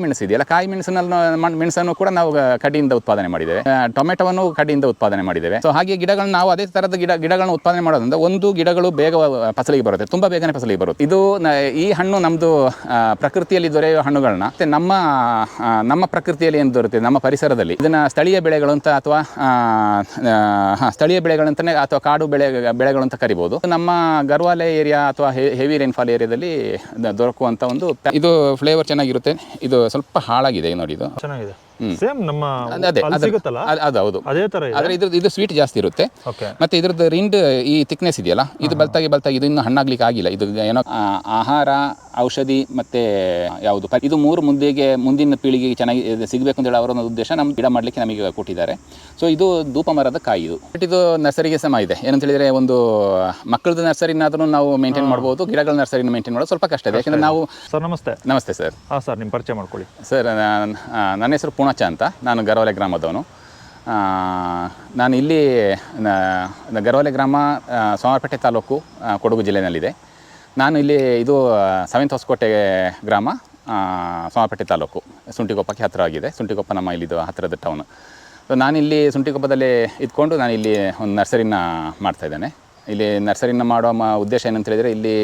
ಮೆಣಸು ಇದೆಯಲ್ಲ ಕಾಯಿ ಮೆಣಸಿನಲ್ಲಿ ಮಣ್- ಮೆಣಸನ್ನು ಕೂಡ ನಾವು ಕಡಿಯಿಂದ ಉತ್ಪಾದನೆ ಮಾಡಿದ್ದೇವೆ. ಟೊಮೆಟೊವನ್ನು ಕಡಿಯಿಂದ ಉತ್ಪಾದನೆ ಮಾಡಿದ್ದೇವೆ. ಸೊ ಹಾಗೆ ಗಿಡಗಳನ್ನ ನಾವು ಅದೇ ತರದ ಗಿಡ, ಗಿಡಗಳನ್ನು ಉತ್ಪಾದನೆ ಮಾಡೋದ್ರಿಂದ ಒಂದು ಗಿಡಗಳು ಬೇಗ ಫಸಲಿಗೆ ಬರುತ್ತೆ. ತುಂಬಾ ಬೇಗನೆ ಫಸಲಿಗೆ ಬರುತ್ತೆ. ಇದು ಈ ಹಣ್ಣು ನಮ್ಮದು ಪ್ರಕೃತಿಯಲ್ಲಿ ದೊರೆಯುವ ಹಣ್ಣುಗಳನ್ನ, ಮತ್ತೆ ನಮ್ಮ ನಮ್ಮ ಪ್ರಕೃತಿಯಲ್ಲಿ ಏನು ದೊರೆಯುತ್ತೆ, ನಮ್ಮ ಪರಿಸರದಲ್ಲಿ, ಇದನ್ನ ಸ್ಥಳೀಯ ಬೆಳೆಗಳು ಅಂತ ಅಥವಾ ಸ್ಥಳೀಯ ಬೆಳೆಗಳಂತಾನೆ ಅಥವಾ ಕಾಡು ಬೆಳೆ, ಬೆಳೆಗಳು ಅಂತ ಕರಿಬಹುದು ನಮ್ಮ ಗರ್ವಾಲೆ ಏರಿಯಾ ಅಥವಾ ಹೆವಿ ರೈನ್ಫಾಲ್ ಏರಿಯಾದಲ್ಲಿ ದೊರಕುವಂತ ಒಂದು ಇದು ಫ್ಲೇವರ್ ಚೆನ್ನಾಗಿರುತ್ತೆ. ಇದು ಸ್ವಲ್ಪ ಹಾಳಾಗಿದೆ ನೋಡಿ ಇದು. ಚೆನ್ನಾಗಿದೆ. ಸೇಮ್ ನಮ್ಮ ಅದ್- ಸಿಗುತ್ತಲ್ಲ? ಅದು ಹೌದು. ಅದೇ ತರ ಇದೆ. ಆದ್ರೆ ಇದ್ರದ್ದು ಇದು ಸ್ವೀಟ್ ಜಾಸ್ತಿ ಇರುತ್ತೆ. ಮತ್ತೆ ಇದ್ರದ್ದು ರಿಂಡ್ ಈ ಥಿಕ್ನೆಸ್ ಇದೆಯಲ್ಲ ಇದು ಬಲ್ತಾಗಿ ಬಲ್ತಾಗಿ ಇದು ಇನ್ನು ಹಣ್ಣಾಗ್ಲಿಕ್ಕೆ ಆಗಿಲ್ಲ. ಇದು ಏನೋ ಆಹಾರ ಔಷಧಿ ಮತ್ತೆ ಯಾವುದು ಇದು ಮೂರು ಮುಂದೆಗೆ ಮುಂದಿನ ಪೀಳಿಗೆಗೆ ಚೆನ್ನಾಗಿ ಸಿಗಬೇಕು ಅಂತ ಹೇಳಿ ಅವರ ಒಂದು ಉದ್ದೇಶ ನಮ್ಮ ಗಿಡ ಮಾಡಲಿಕ್ಕೆ ನಮಗೆ ಕೊಟ್ಟಿದ್ದಾರೆ. ಸೊ ಇದು ಧೂಪ ಮರದ ಕಾಯಿ ಇದು. ಬಟ್ ಇದು ನರ್ಸರಿಗೆ ಸಮ ಇದೆ. ಏನಂತ ಹೇಳಿದ್ರೆ ಒಂದು ಮಕ್ಕಳದ ನರ್ಸರಿನಾದ್ರೂ ನಾವು ಮೇಂಟೈನ್ ಮಾಡಬಹುದು ಗಿಡಗಳ ನರ್ಸರಿನ ಮೇಂಟೈನ್ ಮಾಡೋದು ಸ್ವಲ್ಪ ಕಷ್ಟ ಇದೆ. ಯಾಕಂದ್ರೆ ನಾವು ಸರ್ ನಮಸ್ತೆ. ನಮಸ್ತೆ ಸರ್ ಹಾಂ ಸರ್ ನಿಮ್ಮ ಪರಿಚಯ ಮಾಡ್ಕೊಳ್ಳಿ. ಸರ್ ನನ್ನ ಹೆಸರು ಪೂಣಚ್ಚ ಅಂತ. ನಾನು ಗರವಲೆ ಗ್ರಾಮದವನು. ನಾನು ಇಲ್ಲಿ ಗರವಲೆ ಗ್ರಾಮ ಸೋಮಾರಪೇಟೆ ತಾಲೂಕು ಕೊಡಗು ಜಿಲ್ಲೆಯಲ್ಲಿದೆ ನಾನು ಇಲ್ಲಿ ಇದು ಸೆವೆಂತ್ ಹೊಸಕೋಟೆ ಗ್ರಾಮ ಸೋಮಾರಪೇಟೆ ತಾಲೂಕು ಸುಂಟಿಗೊಪ್ಪಕ್ಕೆ ಹತ್ತಿರ ಆಗಿದೆ ಸುಂಟಿಕೊಪ್ಪ ನಮ್ಮ ಇಲ್ಲಿದು ಹತ್ತಿರದ ಟೌನ್ ಸೊ ನಾನಿಲ್ಲಿ ಸುಂಟಿಕೊಪ್ಪದಲ್ಲಿ ಇದ್ಕೊಂಡು ನಾನು ಇಲ್ಲಿ ಒಂದು ನರ್ಸರಿನ ಮಾಡ್ತಾ ಇದ್ದೇನೆ. ಇಲ್ಲಿ ನರ್ಸರಿನ ಮಾಡೋ ಉದ್ದೇಶ ಏನಂತ ಹೇಳಿದರೆ ಇಲ್ಲಿ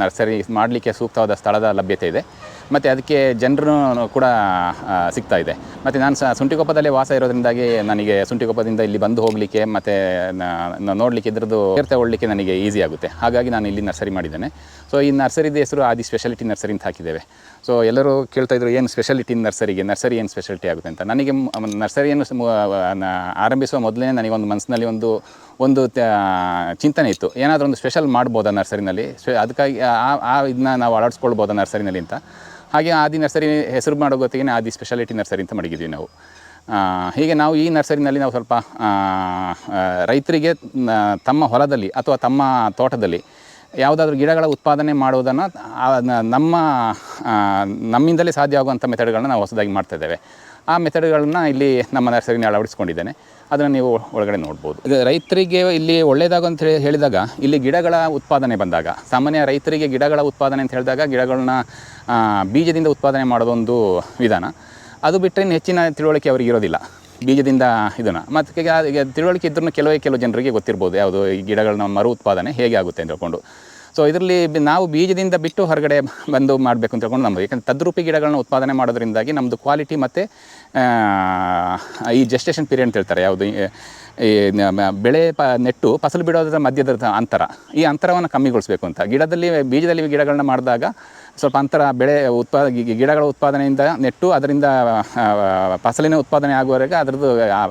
ನರ್ಸರಿ ಮಾಡಲಿಕ್ಕೆ ಸೂಕ್ತವಾದ ಸ್ಥಳದ ಲಭ್ಯತೆ ಇದೆ. ಮತ್ತು ಅದಕ್ಕೆ ಜನರು ಕೂಡ ಸಿಗ್ತಾ ಇದೆ. ಮತ್ತು ನಾನು ಸಹ ಸುಂಟಿಕೊಪ್ಪದಲ್ಲೇ ವಾಸ ಇರೋದ್ರಿಂದಾಗಿ ನನಗೆ ಸುಂಟಿಕೊಪ್ಪದಿಂದ ಇಲ್ಲಿ ಬಂದು ಹೋಗಲಿಕ್ಕೆ ಮತ್ತು ನೋಡಲಿಕ್ಕೆ ಇದ್ರದ್ದು ತಗೊಳ್ಳಿಕ್ಕೆ ನನಗೆ ಈಸಿ ಆಗುತ್ತೆ. ಹಾಗಾಗಿ ನಾನು ಇಲ್ಲಿ ನರ್ಸರಿ ಮಾಡಿದ್ದೇನೆ. ಸೊ ಈ ನರ್ಸರಿದ ಹೆಸರು ಆದಿ ಸ್ಪೆಷಾಲಿಟಿ ನರ್ಸರಿ ಅಂತ ಹಾಕಿದ್ದೇವೆ. ಸೊ ಎಲ್ಲರೂ ಕೇಳ್ತಾ ಇದ್ರು, ಏನು ಸ್ಪೆಷಾಲಿಟಿ ನರ್ಸರಿಗೆ? ನರ್ಸರಿ ಏನು ಸ್ಪೆಷಾಲಿಟಿ ಆಗುತ್ತೆ? ಅಂತ. ನನಗೆ ನರ್ಸರಿಯನ್ನು ಆರಂಭಿಸುವ ಮೊದಲೇ ನನಗೊಂದು ಮನಸ್ಸಿನಲ್ಲಿ ಒಂದು ಒಂದು ಚಿಂತನೆ ಇತ್ತು. ಏನಾದರೂ ಒಂದು ಸ್ಪೆಷಲ್ ಮಾಡ್ಬೋದಾ ನರ್ಸರಿನಲ್ಲಿ? ಅದಕ್ಕಾಗಿ ಆ ಆ ಇದನ್ನ ನಾವು ಅಳವಡಿಸ್ಕೊಳ್ಬೋದಾ ನರ್ಸರಿನಲ್ಲಿ ಅಂತ. ಹಾಗೆ ಆದಿ ನರ್ಸರಿ ಹೆಸರು ಮಾಡೋ ಗೊತ್ತಿಗೆ ಆದಿ ಸ್ಪೆಷಾಲಿಟಿ ನರ್ಸರಿ ಅಂತ ಮಡಗಿದ್ವಿ ನಾವು. ಹೀಗೆ ನಾವು ಈ ನರ್ಸರಿನಲ್ಲಿ ನಾವು ಸ್ವಲ್ಪ ರೈತರಿಗೆ ತಮ್ಮ ಹೊಲದಲ್ಲಿ ಅಥವಾ ತಮ್ಮ ತೋಟದಲ್ಲಿ ಯಾವುದಾದ್ರೂ ಗಿಡಗಳ ಉತ್ಪಾದನೆ ಮಾಡುವುದನ್ನು ನಮ್ಮ ನಮ್ಮಿಂದಲೇ ಸಾಧ್ಯ ಆಗುವಂಥ ಮೆಥಡ್ಗಳನ್ನ ನಾವು ಹೊಸದಾಗಿ ಮಾಡ್ತಾಯಿದ್ದೇವೆ ಆ ಮೆಥಡ್ಗಳನ್ನ ಇಲ್ಲಿ ನಮ್ಮ ನರ್ಸರಿನ ಅಳವಡಿಸ್ಕೊಂಡಿದ್ದೇನೆ. ಅದನ್ನು ನೀವು ಒಳಗಡೆ ನೋಡ್ಬೋದು. ಇದು ರೈತರಿಗೆ ಇಲ್ಲಿ ಅಂತ ಹೇಳಿ ಹೇಳಿದಾಗ, ಇಲ್ಲಿ ಗಿಡಗಳ ಉತ್ಪಾದನೆ ಬಂದಾಗ, ಸಾಮಾನ್ಯ ರೈತರಿಗೆ ಗಿಡಗಳ ಉತ್ಪಾದನೆ ಅಂತ ಹೇಳಿದಾಗ ಗಿಡಗಳನ್ನ ಬೀಜದಿಂದ ಉತ್ಪಾದನೆ ಮಾಡೋದೊಂದು ವಿಧಾನ. ಅದು ಬಿಟ್ಟರೆ ಹೆಚ್ಚಿನ ತಿಳುವಳಿಕೆ ಅವರಿಗೆ ಇರೋದಿಲ್ಲ. ಬೀಜದಿಂದ ಇದನ್ನು. ಮತ್ತು ಈಗ ತಿಳುವಳಿಕೆ ಇದ್ರೂ ಕೆಲವೇ ಕೆಲವು ಜನರಿಗೆ ಗೊತ್ತಿರ್ಬೋದು ಯಾವುದು ಈ ಗಿಡಗಳನ್ನ ಮರು ಉತ್ಪಾದನೆ ಹೇಗೆ ಆಗುತ್ತೆ ಅಂತ ಹೇಳ್ಕೊಂಡು ಸೊ ಇದರಲ್ಲಿ ನಾವು ಬೀಜದಿಂದ ಬಿಟ್ಟು ಹೊರಗಡೆ ಬಂದು ಮಾಡಬೇಕು ಅಂತ ಹೇಳ್ಕೊಂಡು ನಮ್ಮದು ಯಾಕಂದ್ರೆ ತದ್ರೂಪಿ ಗಿಡಗಳನ್ನ ಉತ್ಪಾದನೆ ಮಾಡೋದ್ರಿಂದಾಗಿ ನಮ್ಮದು ಕ್ವಾಲಿಟಿ ಮತ್ತು ಈ ಜೆಸ್ಟೇಷನ್ ಪೀರಿಯಡ್ ಅಂತ ಹೇಳ್ತಾರೆ. ಯಾವುದು ಈ- ಬೆಳೆ ಪ ನೆಟ್ಟು ಫಸಲು ಬಿಡೋದ್ರ ಮಧ್ಯದ ಅಂತರ. ಈ ಅಂತರವನ್ನು ಕಮ್ಮಿಗೊಳಿಸಬೇಕು ಅಂತ. ಗಿಡದಲ್ಲಿ ಬೀಜದಲ್ಲಿ ಗಿಡಗಳನ್ನ ಮಾಡಿದಾಗ ಸ್ವಲ್ಪ ಅಂತರ ಬೆಳೆ ಉತ್ಪಾದ ಗಿಡಗಳ ಉತ್ಪಾದನೆಯಿಂದ ನೆಟ್ಟು ಅದರಿಂದ ಫಸಲಿನ ಉತ್ಪಾದನೆ ಆಗುವವರೆಗೆ ಅದರದ್ದು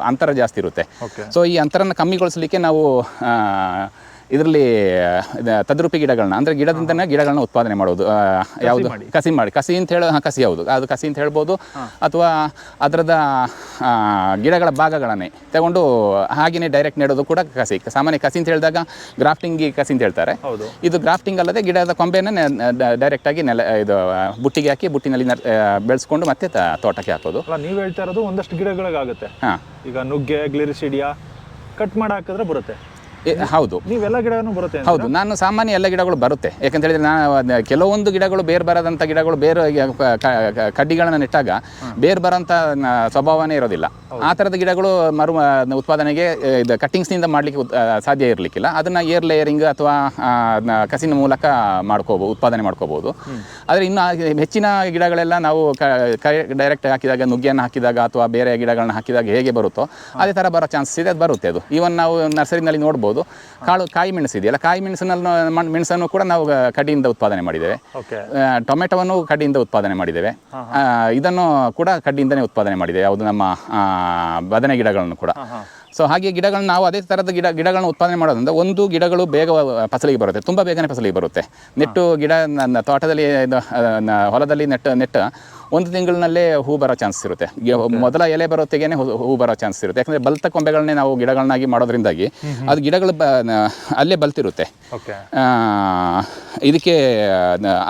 ಅಂತರ ಜಾಸ್ತಿ ಇರುತ್ತೆ. ಓಕೆ ಸೊ ಈ ಅಂತರನ ಕಮ್ಮಿಗೊಳಿಸಲಿಕ್ಕೆ ನಾವು ಇದರಲ್ಲಿ ತದ್ರೂಪಿ ಗಿಡಗಳನ್ನ ಅಂದರೆ ಗಿಡದಿಂದನೇ ಗಿಡಗಳನ್ನ ಉತ್ಪಾದನೆ ಮಾಡೋದು ಯಾವುದು? ಕಸಿ ಮಾಡಿ. ಕಸಿ ಅಂತ ಹೇಳೋ ಹಾಂ ಕಸಿ ಹೌದು. ಅದು ಕಸಿ ಅಂತ ಹೇಳ್ಬೋದು. ಅಥವಾ ಅದರದ ಗಿಡಗಳ ಭಾಗಗಳನ್ನೇ ತಗೊಂಡು ಹಾಗೆಯೇ ಡೈರೆಕ್ಟ್ ನೆಡೋದು ಕೂಡ ಕಸಿ. ಸಾಮಾನ್ಯ ಕಸಿ ಅಂತ ಹೇಳಿದಾಗ ಗ್ರಾಫ್ಟಿಂಗ್ ಕಸಿ ಅಂತ ಹೇಳ್ತಾರೆ. ಹೌದು. ಇದು ಗ್ರಾಫ್ಟಿಂಗ್ ಅಲ್ಲದೆ ಗಿಡದ ಕೊಂಬೆನ ಡೈರೆಕ್ಟಾಗಿ ನೆಲ ಇದು ಬುಟ್ಟಿಗೆ ಹಾಕಿ ಬುಟ್ಟಿನಲ್ಲಿ ಬೆಳೆಸ್ಕೊಂಡು ಮತ್ತೆ ತೋಟಕ್ಕೆ ಹಾಕೋದು. ನೀವು ಹೇಳ್ತಾ ಇರೋದು ಒಂದಷ್ಟು ಗಿಡಗಳಿಗಾಗುತ್ತೆ. ಹಾಂ. ಈಗ ನುಗ್ಗೆ ಗ್ಲಿರಿಸಿಡಿಯಾ ಕಟ್ ಮಾಡಿ ಹಾಕಿದ್ರೆ ಬರುತ್ತೆ. ಹೌದು. ನೀವೆಲ್ಲ ಗಿಡನೂ ಬರುತ್ತೆ ಹೌದು ನಾನು ಸಾಮಾನ್ಯ ಎಲ್ಲ ಗಿಡಗಳು ಬರುತ್ತೆ. ಯಾಕಂತ ಹೇಳಿದ್ರೆ ನಾನು ಕೆಲವೊಂದು ಗಿಡಗಳು ಬೇರ್ ಬರದಂತ ಗಿಡಗಳು ಬೇರೆ ಕಡ್ಡಿಗಳನ್ನ ನೆಟ್ಟಾಗ ಬೇರ್ ಬರೋಂಥ ನ- ಸ್ವಭಾವನೇ ಇರೋದಿಲ್ಲ. ಆ ತರದ ಗಿಡಗಳು ಮರು ಉತ್ಪಾದನೆಗೆ ಕಟ್ಟಿಂಗ್ಸ್ನಿಂದ ಮಾಡ್ಲಿಕ್ಕೆ ಸಾಧ್ಯ ಇರಲಿಕ್ಕಿಲ್ಲ. ಅದನ್ನ ಏರ್ ಲೇಯರಿಂಗ್ ಅಥವಾ ಕಸಿನ ಮೂಲಕ ಮಾಡ್ಕೋಬೋದು ಉತ್ಪಾದನೆ ಮಾಡ್ಕೋಬಹುದು. ಆದರೆ ಇನ್ನು ಹೆಚ್ಚಿನ ಗಿಡಗಳೆಲ್ಲ ನಾವು ಡೈರೆಕ್ಟ್ ಹಾಕಿದಾಗ ನುಗ್ಗೆಯನ್ನು ಹಾಕಿದಾಗ ಅಥವಾ ಬೇರೆ ಗಿಡಗಳನ್ನ ಹಾಕಿದಾಗ ಹೇಗೆ ಬರುತ್ತೋ ಅದೇ ತರ ಬರೋ ಚಾನ್ಸಸ್ ಇದೆ ಅದು ಬರುತ್ತೆ ಅದು. ಈವನ್ ನಾವು ನರ್ಸರಿನಲ್ಲಿ ನೋಡ್ಬೋದು. ಕಾಳು ಕಾಯಿ ಮೆಣಸು ಇದೆಯಲ್ಲ ಕಾಯಿ ಮೆಣಸಿನಲ್ಲಿ ಮಣ್- ಮೆಣಸನ್ನು ಕೂಡ ನಾವು ಕಡಿಯಿಂದ ಕಡ್ಡಿಯಿಂದ ಉತ್ಪಾದನೆ ಮಾಡಿದ್ದೇವೆ. ಟೊಮೆಟೊವನ್ನು ಕಡ್ಡಿಯಿಂದ ಉತ್ಪಾದನೆ ಮಾಡಿದ್ದೇವೆ. ಇದನ್ನು ಕೂಡ ಕಡ್ಡಿಯಿಂದನೇ ಉತ್ಪಾದನೆ ಮಾಡಿದ್ದೇವೆ ಯಾವುದು ನಮ್ಮ ಬದನೆ ಗಿಡಗಳನ್ನು ಕೂಡ. ಸೊ ಹಾಗೆ ಗಿಡಗಳನ್ನ ನಾವು ಅದೇ ಥರದ ಗಿಡ ಗಿಡಗಳನ್ನ ಉತ್ಪಾದನೆ ಮಾಡೋದ್ರಿಂದ ಒಂದು ಗಿಡಗಳು ಬೇಗ ಫಸಲಿಗೆ ಬರುತ್ತೆ ತುಂಬ ಬೇಗನೆ ಫಸಲಿಗೆ ಬರುತ್ತೆ. ನೆಟ್ಟು ಗಿಡ ತೋಟದಲ್ಲಿ ಹೊಲದಲ್ಲಿ ನೆಟ್ಟು ನೆಟ್ಟು ಒಂದು ತಿಂಗಳಿನಲ್ಲೇ ಹೂ ಬರೋ ಚಾನ್ಸ್ ಇರುತ್ತೆ. ಮೊದಲ ಎಲೆ ಬರೋತ್ತಿಗೆ ಹೂ ಬರೋ ಚಾನ್ಸ್ ಇರುತ್ತೆ. ಯಾಕಂದ್ರೆ ಬಲ್ತ ಕೊಂಬೆಗಳನ್ನೇ ನಾವು ಗಿಡಗಳನ್ನಾಗಿ ಮಾಡೋದ್ರಿಂದಾಗಿ ಅದು ಗಿಡಗಳು ಬ ಅಲ್ಲೇ ಬಲ್ತಿರುತ್ತೆ. ಇದಕ್ಕೆ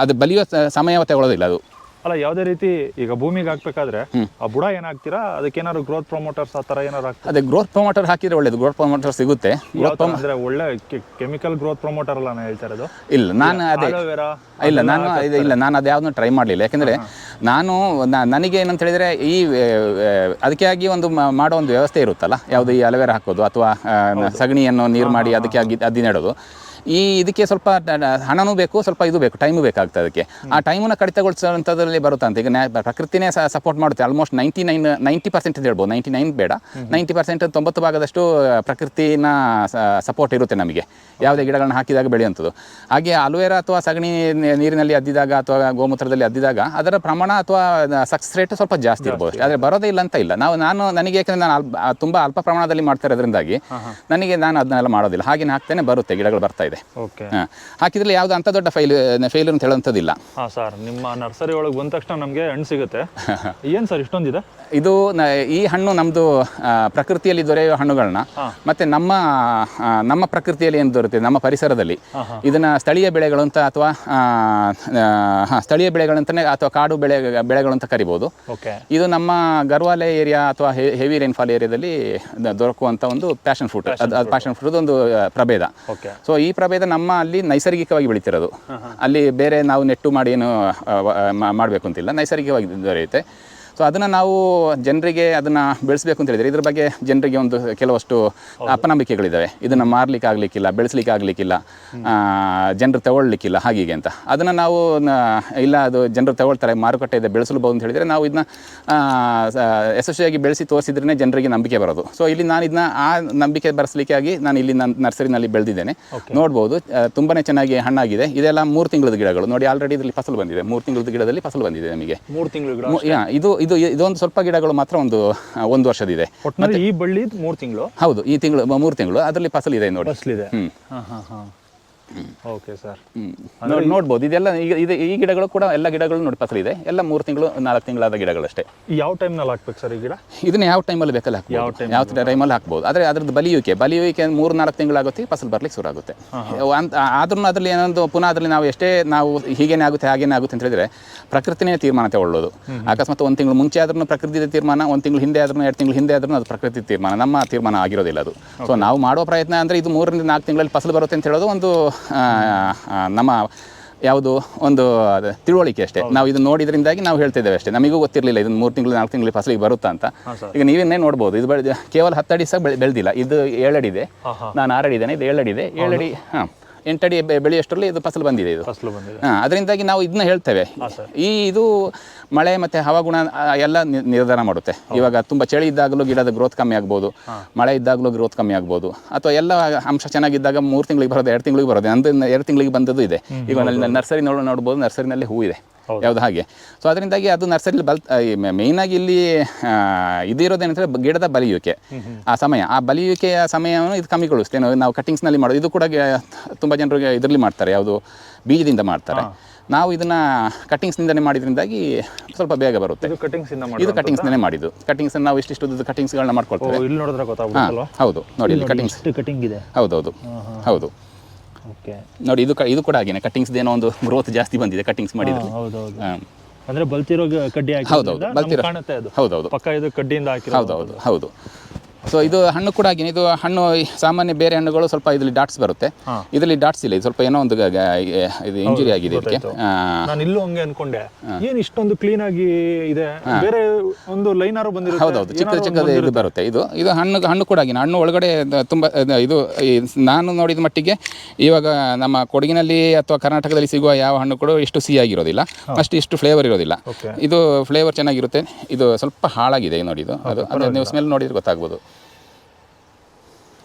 ಅದು ಬಲಿಯೋ ಸಮಯ ತಗೊಳ್ಳೋದಿಲ್ಲ ಅದು. ಅಲ್ಲ ಯಾವುದೇ ರೀತಿ ಈಗ ಭೂಮಿಗೆ ಹಾಕ್ಬೇಕಾದ್ರೆ ಆ ಬುಡ ಏನ್ ಹಾಕ್ತೀರಾ ಅದಕ್ಕೆ ಏನಾದ್ರು ಗ್ರೋತ್ ಪ್ರಮೋಟರ್ಸ್ ಆ ತರ ಏನಾದ್ರು ಹಾಕ್ತೀರಾ ಅದೇ ಗ್ರೋತ್ ಪ್ರೊಮೋಟರ್ ಹಾಕಿದ್ರೆ ಒಳ್ಳೇದು. ಗ್ರೋತ್ ಪ್ರಮೋಟರ್ ಸಿಗುತ್ತೆ. ಅಂದ್ರೆ ಒಳ್ಳೆ ಕೆಮಿಕಲ್ ಗ್ರೋತ್ ಪ್ರಮೋಟರ್ ಅಲ್ಲ ನಾನು ಹೇಳ್ತಾ ಇರೋದು? ಇಲ್ಲ ನಾನು ಅದೇ. ಇಲ್ಲ ನಾನು ಇಲ್ಲ ನಾನು ಅದು ಯಾವುದನ್ನು ಟ್ರೈ ಮಾಡಲಿಲ್ಲ. ಯಾಕಂದ್ರೆ ನಾನು ನನಗೆ ಏನಂತ ಹೇಳಿದ್ರೆ ಈ ಅದಕ್ಕೆ ಆಗಿ ಒಂದು ಮಾಡೋ ಒಂದು ವ್ಯವಸ್ಥೆ ಇರುತ್ತಲ್ಲ? ಯಾವುದು ಈ ಅಲವೇರ ಹಾಕೋದು ಅಥವಾ ಸಗಣಿಯನ್ನು ನೀರು ಮಾಡಿ ಅದಕ್ಕೆ ಆಗಿ ಅದ್ದಿ ನೆಡೋದು ಈ ಇದಕ್ಕೆ ಸ್ವಲ್ಪ ಹಣನೂ ಬೇಕು ಸ್ವಲ್ಪ ಇದು ಬೇಕು ಟೈಮು ಬೇಕಾಗ್ತದೆ ಅದಕ್ಕೆ. ಆ ಟೈಮನ್ನು ಕಡಿತಗೊಳಿಸುವಂಥದ್ರಲ್ಲಿ ಬರುತ್ತಂತೆ. ಈಗ ನ್ಯಾ- ಪ್ರಕೃತಿನೇ ಸಪೋರ್ಟ್ ಮಾಡುತ್ತೆ. Almost ninety nine ninety percent ಅಂತ ಹೇಳ್ಬೋದು. ನೈಂಟಿ ನೈನ್ ಬೇಡ ನೈಂಟಿ ಪರ್ಸೆಂಟ್ ತೊಂಬತ್ತು ಭಾಗದಷ್ಟು ಪ್ರಕೃತಿನ ಸಪೋರ್ಟ್ ಇರುತ್ತೆ ನಮಗೆ. ಯಾವುದೇ ಗಿಡಗಳನ್ನ ಹಾಕಿದಾಗ ಬೆಳೆಯುವಂಥದ್ದು. ಹಾಗೆ ಅಲುವೆರಾ ಅಥವಾ ಸಗಣಿ ನೀರಿನಲ್ಲಿ ಅದ್ದಿದಾಗ ಅಥವಾ ಗೋಮೂತ್ರದಲ್ಲಿ ಅದ್ದಿದಾಗ ಅದರ ಪ್ರಮಾಣ ಅಥವಾ ಸಕ್ಸಸ್ ರೇಟ್ ಸ್ವಲ್ಪ ಜಾಸ್ತಿ ಇರ್ಬೋದು. ಆದರೆ ಬರೋದೇ ಇಲ್ಲ ಅಂತ ಇಲ್ಲ. ನಾವು ನಾನು ನನಗೆ ಯಾಕಂದರೆ ನಾನು ಅಲ್ಪ ತುಂಬ ಅಲ್ಪ ಪ್ರಮಾಣದಲ್ಲಿ ಮಾಡ್ತಾ ಇರೋದ್ರಿಂದಾಗಿ ನನಗೆ ನಾನು ಅದನ್ನೆಲ್ಲ ಮಾಡೋದಿಲ್ಲ. ಹಾಗೆ ಹಾಕ್ತೇನೆ ಬರುತ್ತೆ ಗಿಡಗಳು ಬರ್ತಾ ಇದೆ. ಓಕೆ ಹಾಂ. ಹಾಕಿದ್ರೆ ಯಾವ್ದು ಅಂತ ದೊಡ್ಡ ಫೈಲ್ ಫೇಲ್ಯೂರ್ ಅಂತ ಹೇಳುವಂಥದ್ದಿಲ್ಲ ಹಾ ಸರ್ ನಿಮ್ಮ ನರ್ಸರಿ ಒಳಗೆ ಬಂದ ತಕ್ಷಣ ನಮಗೆ ಹಣ್ಣು ಸಿಗುತ್ತೆ. ಏನ್ ಸರ್ ಇಷ್ಟೊಂದಿದೆ? ಇದು ಈ ಹಣ್ಣು ನಮ್ಮದು ಪ್ರಕೃತಿಯಲ್ಲಿ ದೊರೆಯುವ ಹಣ್ಣುಗಳನ್ನ ಮತ್ತೆ ನಮ್ಮ ನಮ್ಮ ಪ್ರಕೃತಿಯಲ್ಲಿ ಏನು ದೊರೆಯುತ್ತೆ ನಮ್ಮ ಪರಿಸರದಲ್ಲಿ. ಇದನ್ನ ಸ್ಥಳೀಯ ಬೆಳೆಗಳು ಅಂತ ಅಥವಾ ಹಾ, ಸ್ಥಳೀಯ ಬೆಳೆಗಳಂತಾನೆ ಅಥವಾ ಕಾಡು ಬೆಳೆ ಬೆಳೆಗಳು ಅಂತ ಕರಿಬಹುದು ಇದು ನಮ್ಮ ಗರ್ವಾಲೆ ಏರಿಯಾ ಅಥವಾ ಹೆವಿ ರೈನ್ಫಾಲ್ ಏರಿಯಾದಲ್ಲಿ ದೊರಕುವಂತ ದೊರಕುವಂಥ ಒಂದು ಪ್ಯಾಷನ್ ಫ್ರೂಟ್ ಅದು ಪ್ಯಾಷನ್ ಫ್ರೂಟ್ ಒಂದು ಪ್ರಭೇದ. ಸೊ ಈ ಪ್ರಭೇದ ನಮ್ಮ ಅಲ್ಲಿ ನೈಸರ್ಗಿಕವಾಗಿ ಬೆಳೀತಿರೋದು. ಅಲ್ಲಿ ಬೇರೆ ನಾವು ನೆಟ್ಟು ಮಾಡಿ ಏನು ಮಾಡಬೇಕು ಅಂತಿಲ್ಲ. ನೈಸರ್ಗಿಕವಾಗಿ ದೊರೆಯುತ್ತೆ. ಸೊ ಅದನ್ನು ನಾವು ಜನರಿಗೆ ಅದನ್ನು ಬೆಳೆಸಬೇಕು ಅಂತ ಹೇಳಿದರೆ ಇದ್ರ ಬಗ್ಗೆ ಜನರಿಗೆ ಒಂದು ಕೆಲವಷ್ಟು ಅಪನಂಬಿಕೆಗಳಿದ್ದಾವೆ ಇದನ್ನು ಮಾರ್ಲಿಕ್ಕೆ ಆಗಲಿಕ್ಕಿಲ್ಲ ಬೆಳೆಸಲಿಕ್ಕೆ ಆಗಲಿಕ್ಕಿಲ್ಲ ಜನರು ತಗೊಳ್ಲಿಕ್ಕಿಲ್ಲ ಹಾಗೀಗೆ ಅಂತ. ಅದನ್ನು ನಾವು ಇಲ್ಲ ಅದು ಜನರು ತಗೊಳ್ತಾರೆ ಮಾರುಕಟ್ಟೆ ಇದೆ ಬೆಳೆಸಲಬಹುದು ಅಂತ ಹೇಳಿದರೆ ನಾವು ಇದನ್ನ ಯಶಸ್ವಿಯಾಗಿ ಬೆಳೆಸಿ ತೋರಿಸಿದ್ರೆ ಜನರಿಗೆ ನಂಬಿಕೆ ಬರೋದು. ಸೊ ಇಲ್ಲಿ ನಾನು ಇದನ್ನ ಆ ನಂಬಿಕೆ ಬರೆಸಲಿಕ್ಕೆ ಆಗಿ ನಾನು ಇಲ್ಲಿ ನನ್ನ ನರ್ಸರಿನಲ್ಲಿ ಬೆಳೆದಿದ್ದೇನೆ. ನೋಡ್ಬೋದು ತುಂಬಾ ತುಂಬಾನೇ ಚೆನ್ನಾಗಿ ಹಣ್ಣಾಗಿದೆ. ಇದೆಲ್ಲ ಮೂರು ತಿಂಗಳದ ಗಿಡಗಳು. ನೋಡಿ ಆಲ್ರೆಡಿ ಇದರಲ್ಲಿ ಫಸಲು ಬಂದಿದೆ. ಮೂರು ತಿಂಗಳದ ಗಿಡದಲ್ಲಿ ಫಸಲು ಬಂದಿದೆ ನಮಗೆ. ಮೂರು ತಿಂಗಳು ಇದು ಇದು ಇದೊಂದು ಸ್ವಲ್ಪ ಗಿಡಗಳು ಮಾತ್ರ ಒಂದು ಒಂದು ವರ್ಷದಿದೆ. ಒಟ್ನಲ್ಲಿ ಈ ಬಳ್ಳಿ ಮೂರು ತಿಂಗಳು. ಹೌದು ಈ ತಿಂಗಳು ಮೂರು ತಿಂಗಳು. ಅದರಲ್ಲಿ ಫಸಲ್ ಇದೆ ನೋಡಿ. ಫಸಲಿದೆ. ಹ್ಮ್. ಹಾಂ ಹಾಂ ಹಾ. Okay sir. ನೋಡಿ. ನೋಡ್ಬೋದು ಇದೆಲ್ಲ ಈಗ ಇದು ಈ ಗಿಡಗಳು ಕೂಡ ಎಲ್ಲ ಗಿಡಗಳು ನೋಡಿ ಫಸಲಿದೆ ಎಲ್ಲ ಮೂರು ತಿಂಗಳು ನಾಲ್ಕು ತಿಂಗಳಾದ ಗಿಡಗಳಷ್ಟೇ. ಯಾವ ಟೈಮ್ನಲ್ಲಿ ಹಾಕ್ಬೇಕು ಸರ್ ಈ ಗಿಡ? ಇದನ್ನ ಯಾವ ಟೈಮಲ್ಲಿ ಬೇಕಲ್ಲ ಹಾಕ್ಬೋದು? ಯಾವ ಟೈಮ್ ಯಾವ ಟೈಮಲ್ಲಿ ಹಾಕ್ಬೋದು? ಆದರೆ ಅದ್ರದ್ದು ಬಲಿಯುವಿಕೆ ಬಲಿಯುವಿಕೆ ಮೂರು ನಾಲ್ಕು ತಿಂಗಳಾಗುತ್ತೆ ಫಸಲು ಬರ್ಲಿಕ್ಕೆ ಶುರು ಆಗುತ್ತೆ ಅಂತ ಆದ್ರೂ ಅದರಲ್ಲಿ ಏನೊಂದು ಪುನಃ ಅದರಲ್ಲಿ ನಾವು ಎಷ್ಟೇ ನಾವು ಹೀಗೇನೆ ಆಗುತ್ತೆ ಹಾಗೇನೇ ಆಗುತ್ತೆ ಅಂತ ಹೇಳಿದ್ರೆ ಪ್ರಕೃತಿನೇ ತೀರ್ಮಾನ ತಗೊಳ್ಳೋದು ಅಕಸ್ಮಾತ್ ಒಂದು ತಿಂಗಳು ಮುಂಚೆ ಆದ್ರೂ ಪ್ರಕೃತಿ ತೀರ್ಮಾನ ಒಂದು ತಿಂಗಳು ಹಿಂದೆ ಆದ್ರೂ ಎರಡು ತಿಂಗಳು ಹಿಂದೆ ಆದ್ರೂ ಅದು ಪ್ರಕೃತಿ ತೀರ್ಮಾನ. ನಮ್ಮ ತೀರ್ಮಾನ ಆಗಿರೋದಿಲ್ಲ ಅದು. ಸೊ ನಾವು ಮಾಡುವ ಪ್ರಯತ್ನ ಅಂದರೆ ಇದು ಮೂರರಿಂದ ನಾಲ್ಕು ತಿಂಗಳಲ್ಲಿ ಫಸಲು ಬರುತ್ತೆ ಅಂತ ಹೇಳೋದು ಒಂದು ನಮ್ಮ ಯಾವುದು ಒಂದು ತಿಳುವಳಿಕೆ ಅಷ್ಟೇ. ನಾವು ಇದು ನೋಡಿದ್ರಿಂದಾಗಿ ನಾವು ಹೇಳ್ತಿದ್ದೇವೆ ಅಷ್ಟೇ. ನಮಗೂ ಗೊತ್ತಿರಲಿಲ್ಲ ಇದನ್ನು ಮೂರು ತಿಂಗಳು ನಾಲ್ಕು ತಿಂಗಳು ಫಸಲಿಗೆ ಬರುತ್ತಾ ಅಂತ. ಈಗ ನೀವನ್ನೇ ನೋಡ್ಬೋದು ಇದು ಬೆಳೆ ಕೇವಲ ಹತ್ತಡಿ ಸಹ ಬೆಳೆ ಬೆಳೆದಿಲ್ಲ. ಇದು ಏಳಡಿ ಇದೆ. ನಾನು ಆರಡಿ ಇದ್ದೇನೆ ಇದು ಏಳಡಿ ಇದೆ. ಏಳಡಿ ಹಾಂ. ಎಂಟಡಿ ಬೆಳೆಯಷ್ಟರಲ್ಲಿ ಇದು ಫಸಲು ಬಂದಿದೆ ಇದು. ಫಸಲು ಬಂದಿದೆ. ಹಾಂ ಅದರಿಂದಾಗಿ ನಾವು ಇದನ್ನ ಹೇಳ್ತೇವೆ. ಈ ಇದು ಮಳೆ ಮತ್ತು ಹವಾಗುಣ ಎಲ್ಲ ನಿರ್ಧಾರ ಮಾಡುತ್ತೆ. ಇವಾಗ ತುಂಬ ಚಳಿ ಇದ್ದಾಗಲೂ ಗಿಡದ ಗ್ರೋತ್ ಕಮ್ಮಿ ಆಗ್ಬೋದು ಮಳೆ ಇದ್ದಾಗಲೂ ಗ್ರೋತ್ ಕಮ್ಮಿ ಆಗ್ಬೋದು ಅಥವಾ ಎಲ್ಲ ಅಂಶ ಚೆನ್ನಾಗಿದ್ದಾಗ ಮೂರು ತಿಂಗಳಿಗೆ ಬರೋದು ಎರಡು ತಿಂಗಳಿಗೆ ಬರೋದು ಅಂದ್ರೆ ಎರಡು ತಿಂಗಳಿಗೆ ಬಂದದ್ದು ಇದೆ. ಈಗ ನರ್ಸರಿ ನೋಡ್ ನೋಡ್ಬೋದು ನರ್ಸರಿನಲ್ಲಿ ಹೂ ಇದೆ ಯಾವುದು ಹಾಗೆ. ಸೊ ಅದರಿಂದಾಗಿ ಅದು ನರ್ಸರಿಲಿ ಬಲ್ ಆಗಿ ಇಲ್ಲಿ ಇದಿರೋದು ಏನಂದ್ರೆ ಗಿಡದ ಬಲಿಯುವಿಕೆ. ಆ ಸಮಯ ಆ ಬಲಿಯುವಿಕೆಯ ಸಮಯವನ್ನು ಇದು ಕಮ್ಮಿಗೊಳಿಸುತ್ತೆ ನಾವು- ಕಟಿಂಗ್ಸ್ ಕಟಿಂಗ್ಸ್ನಲ್ಲಿ ಮಾಡೋದು ಇದು ಕೂಡ ತುಂಬಾ ಜನರಿಗೆ ಇದರಲ್ಲಿ ಮಾಡ್ತಾರೆ ಯಾವುದು ಬೀಜದಿಂದ ಮಾಡ್ತಾರೆ. ನಾವು ಇದನ್ನ ಕಟಿಂಗ್ಸ್ನಿಂದಲೇ ಮಾಡಿದ್ರಿಂದಾಗಿ ಸ್ವಲ್ಪ ಬೇಗ ಬರುತ್ತೆ. ಇದು ಕಟಿಂಗ್ಸ್ನೇ ಮಾಡಿದ್ದು. ಕಟಿಂಗ್ಸ್ ನಾವು ಇಷ್ಟಿಷ್ಟು ಕಟಿಂಗ್ಸ್ಗಳನ್ನ ಮಾಡ್ಕೊಳ್ತೇವೆ. ಹೌದು. ನೋಡಿ ಇಲ್ಲಿ ಕಟಿಂಗ್ಸ್ ಎಷ್ಟು ಕಟಿಂಗ್ ಇದೆ. ಹೌದೌದು. ಹೌದು. ಓಕೆ ನೋಡಿ ಇದು ಇದು ಕೂಡ ಹಾಗೇನೆ. ಕಟಿಂಗ್ಸ್ ಏನೋ ಒಂದು ಗ್ರೋತ್ ಜಾಸ್ತಿ ಬಂದಿದೆ ಕಟಿಂಗ್ಸ್ ಮಾಡಿದ್ರೆ ಹೌದೌದು. ಅಂದ್ರೆ ಬಲ್ತಿರೋ ಕಡ್ಡಿ ಹೌದೌದು, ಹೌದು ಬಲ್ತಿರೋ- ನಮ್ಗೆ ಕಾಣುತ್ತೆ ಅದು. ಹೌದೌದು. ಪಕ್ಕ ಇದು ಕಡ್ಡಿಯಿಂದ ಹಾಕಿರೋ ಹೌದೌದು ಹೌದು. ಸೊ ಇದು ಹಣ್ಣು ಕೂಡ ಹಾಗೆ ಇದು ಹಣ್ಣು ಸಾಮಾನ್ಯ ಬೇರೆ ಹಣ್ಣುಗಳು ಸ್ವಲ್ಪ ಇದರಲ್ಲಿ ಡಾಟ್ಸ್ ಬರುತ್ತೆ. ಇದರಲ್ಲಿ ಡಾಟ್ಸ್ ಇಲ್ಲ. ಇದು ಸ್ವಲ್ಪ ಏನೋ ಒಂದು ಗ- ಗ- ಇದು ಇಂಜುರಿ ಆಗಿದೆ ಇದಕ್ಕೆ. ನಾನು ಇಲ್ಲೂ ಹಂಗೆ ಅನ್ಕೊಂಡೆ. ಏನ್ ಇಷ್ಟೊಂದು ಕ್ಲೀನ್ ಆಗಿ ಇದೆ? ಬೇರೆ ಒಂದು ಲೈನಾರು ಬಂದಿರುತ್ತೆ. ಹೌದೌದು. ಚಿಕ್ಕ ಚಿಕ್ಕದ ಇದು ಬರುತ್ತೆ. ಇದು ಇದು ಹಣ್ಣು ಹಣ್ಣು ಕೂಡ ಆಗಿನ ಹಣ್ಣು ಒಳಗಡೆ ದ- ತುಂಬ ಅದ- ಇದು ಈ ನಾನು ನೋಡಿದ ಮಟ್ಟಿಗೆ ಇವಾಗ ನಮ್ಮ ಕೊಡಗಿನಲ್ಲಿ ಅಥವಾ ಕರ್ನಾಟಕದಲ್ಲಿ ಸಿಗುವ ಯಾವ ಹಣ್ಣು ಕೂಡ ಇಷ್ಟು ಸಿಹಿಯಾಗಿರೋದಿಲ್ಲ ಅಷ್ಟು ಇಷ್ಟು ಫ್ಲೇವರ್ ಇರೋದಿಲ್ಲ. Okay. ಇದು ಫ್ಲೇವರ್ ಚೆನ್ನಾಗಿರುತ್ತೆ. ಇದು ಸ್ವಲ್ಪ ಹಾಳಾಗಿದೆ ನೋಡಿ ಇದು. ಅದು ಅಂದರೆ ನೀವು ಸ್ಮೆಲ್ ನೋಡಿದ್ರೆ ಗೊತ್ತಾಗ್ಬೋದು.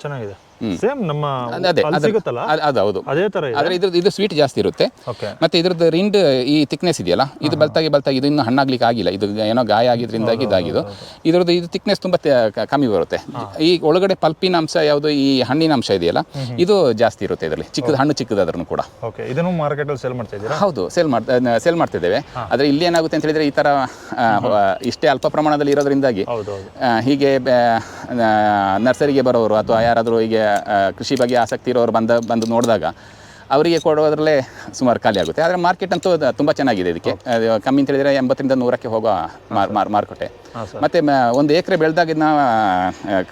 ಚೆನ್ನಾಗಿದೆ. ಸೇಮ್ ನಮ್ಮ ಅದೇ ಅದೇ ಅಲ್ಲಿ ಸಿಗುತ್ತಲ್ಲ? ಅದು ಅದು ಹೌದು. ಅದೇ ತರ ಇದೆ. ಆದರೆ ಇದ್ರದ್ದು ಇದು ಸ್ವೀಟ್ ಜಾಸ್ತಿ ಇರುತ್ತೆ. ಓಕೆ ಮತ್ತೆ ಇದ್ರದ್ದು ರಿಂಡ್ ಈ ತಿಕ್ನೆಸ್ ಇದೆಯಲ್ಲ ಇದು ಬಲ್ತಾಗಿ ಬಲ್ತಾಗಿ ಇದು ಇನ್ನೂ ಹಣ್ಣಾಗ್ಲಿಕ್ಕೆ ಆಗಿಲ್ಲ. ಇದು ಏನೋ ಗಾಯ ಆಗಿದ್ರಿಂದಾಗಿ ಇದಾಗಿದ್ದು. ಇದ್ರದ್ದು ಇದು ತಿಕ್ನೆಸ್ ತುಂಬಾ ಕಮ್ಮಿ ಬರುತ್ತೆ. ಈ ಒಳಗಡೆ ಪಲ್ಪಿನ ಅಂಶ ಯಾವುದು ಈ ಹಣ್ಣಿನ ಅಂಶ ಇದೆಯಲ್ಲ ಇದು ಜಾಸ್ತಿ ಇರುತ್ತೆ ಇದರಲ್ಲಿ. ಚಿಕ್ಕದು ಹಣ್ಣು ಚಿಕ್ಕದಾದ್ರೂ ಕೂಡ. ಓಕೆ ಇದನ್ನು ಮಾರ್ಕೆಟ್ ಅಲ್ಲಿ ಸೇಲ್ ಮಾಡ್ತಾ ಇದ್ದೀರಾ? ಹೌದು ಸೇಲ್ ಮಾಡ್ತಾ ಸೇಲ್ ಮಾಡ್ತಿದ್ದೇವೆ. ಆದರೆ ಇಲ್ಲಿ ಏನಾಗುತ್ತೆ ಅಂತ ಹೇಳಿದ್ರೆ ಈ ತರ ಇಷ್ಟೇ ಅಲ್ಪ ಪ್ರಮಾಣದಲ್ಲಿ ಇರೋದ್ರಿಂದಾಗಿ ಹೀಗೆ ನರ್ಸರಿಗೆ ಬರೋರು ಅಥವಾ ಯಾರಾದರೂ ಹೀಗೆ ಕೃಷಿ ಬಗ್ಗೆ ಆಸಕ್ತಿ ಇರೋರು ಬಂದ ಬಂದು ನೋಡಿದಾಗ ಅವರಿಗೆ ಕೊಡೋದ್ರಲ್ಲೇ ಸುಮಾರು ಖಾಲಿ ಆಗುತ್ತೆ. ಆದರೆ ಮಾರ್ಕೆಟ್ ಅಂತೂ ತುಂಬ ಚೆನ್ನಾಗಿದೆ ಇದಕ್ಕೆ. ಕಮ್ಮಿ ಅಂತ ಹೇಳಿದರೆ ಎಂಬತ್ತರಿಂದ ನೂರಕ್ಕೆ ಹೋಗೋ ಮಾರ್ ಮಾರ್ ಮಾರುಕಟ್ಟೆ. ಮತ್ತು ಒಂದು ಎಕರೆ ಬೆಳೆದಾಗ ಇದನ್ನ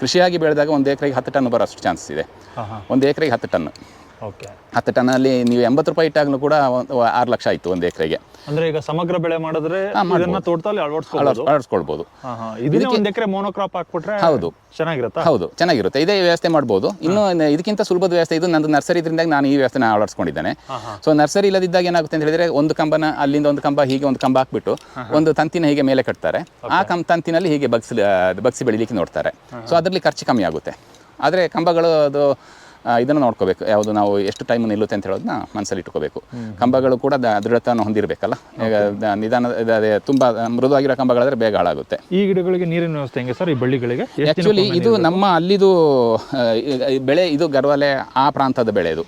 ಕೃಷಿಯಾಗಿ ಬೆಳೆದಾಗ ಒಂದು ಎಕರೆಗೆ ಹತ್ತು ಟನ್ ಬರೋಷ್ಟು ಚಾನ್ಸಸ್ ಇದೆ. ಹಾಂ ಹಾಂ. ಒಂದು ಎಕರೆಗೆ ಹತ್ತು ಟನ್. ಓಕೆ ಟನ್ ಅಲ್ಲಿ ನೀವು ಎಂಬತ್ತು ರೂಪಾಯಿ ಇಟ್ಟಾಗಲೂ ಕೂಡ ಆರು ಲಕ್ಷ ಆಯ್ತು ಒಂದು ಎಕರೆಗೆ. ಅಂದ್ರೆ ಈಗ ಸಮಗ್ರ ಬೆಳೆ ಮಾಡಿದ್ರೆ ತೋಟದಲ್ಲಿ ಅಳವಡಿಸ್ಕೊಳ್ಬಹುದು ಅಳವಡಿಸ್ಕೊಳ್ಬೋದು. ಒಂದ್ ಎಕರೆ ಮೋನೋಕ್ರಾಪ್ ಹಾಕ್ಬಿಟ್ರೆ ಹೌದು. ಚೆನ್ನಾಗಿರುತ್ತಾ? ಹೌದು ಚೆನ್ನಾಗಿರುತ್ತೆ. ಇದೇ ವ್ಯವಸ್ಥೆ ಮಾಡ್ಬೋದು. ಇನ್ನು ಇದಕ್ಕಿಂತ ಸುಲಭದ ವ್ಯವಸ್ಥೆ ಇದು. ನಂದು ನರ್ಸರಿ ಇದರಿಂದ ನಾನು ಈ ವ್ಯವಸ್ಥೆನ ಅಳವಡಿಸ್ಕೊಂಡಿದ್ದೇನೆ. ಸೊ ನರ್ಸರಿ ಇಲ್ಲದಿದ್ದಾಗ ಏನಾಗುತ್ತೆ ಅಂತ ಹೇಳಿದ್ರೆ ಒಂದು ಕಂಬನ ಅಲ್ಲಿಂದ ಒಂದು ಕಂಬ ಹೀಗೆ ಒಂದು ಕಂಬ ಹಾಕ್ಬಿಟ್ಟು ಒಂದು ತಂತಿನ ಹೀಗೆ ಮೇಲೆ ಕಟ್ತಾರೆ. ಆ ಕಂ ತಂತಿನಲ್ಲಿ ಹೀಗೆ ಬಗ್ಸಿ ಬಗ್ಸಿ ಬೆಳಿಲಿಕ್ಕೆ ನೋಡ್ತಾರೆ. ಸೊ ಅದರಲ್ಲಿ ಖರ್ಚು ಕಮ್ಮಿ ಆಗುತ್ತೆ. ಆದರೆ ಕಂಬಗಳು ಅದು ಇದನ್ನು ನೋಡ್ಕೋಬೇಕು. ಯಾವುದು ನಾವು ಎಷ್ಟು ಟೈಮ್ ನಿಲ್ಲುತ್ತೆ ಅಂತ ಹೇಳೋದನ್ನ ಮನಸ್ಸಲ್ಲಿ ಇಟ್ಕೋಬೇಕು. ಕಂಬಗಳು ಕೂಡ ದೃಢತನ ಹೊಂದಿರಬೇಕಲ್ಲ? ನಿಧಾನ ತುಂಬ ಮೃದುವಾಗಿರೋ ಕಂಬಗಳಾದರೆ ಬೇಗ ಹಾಳಾಗುತ್ತೆ. ಈ ಗಿಡಗಳಿಗೆ ನೀರಿನ ವ್ಯವಸ್ಥೆ ಹೆಂಗೆ ಸರ್ ಈ ಬಳ್ಳಿಗಳಿಗೆ? ಆ್ಯಕ್ಚುಲಿ ಇದು ನಮ್ಮ ಅಲ್ಲಿದು ಬೆಳೆ ಇದು ಗರ್ವಾಲೆ ಆ ಪ್ರಾಂತದ ಬೆಳೆ ಇದು.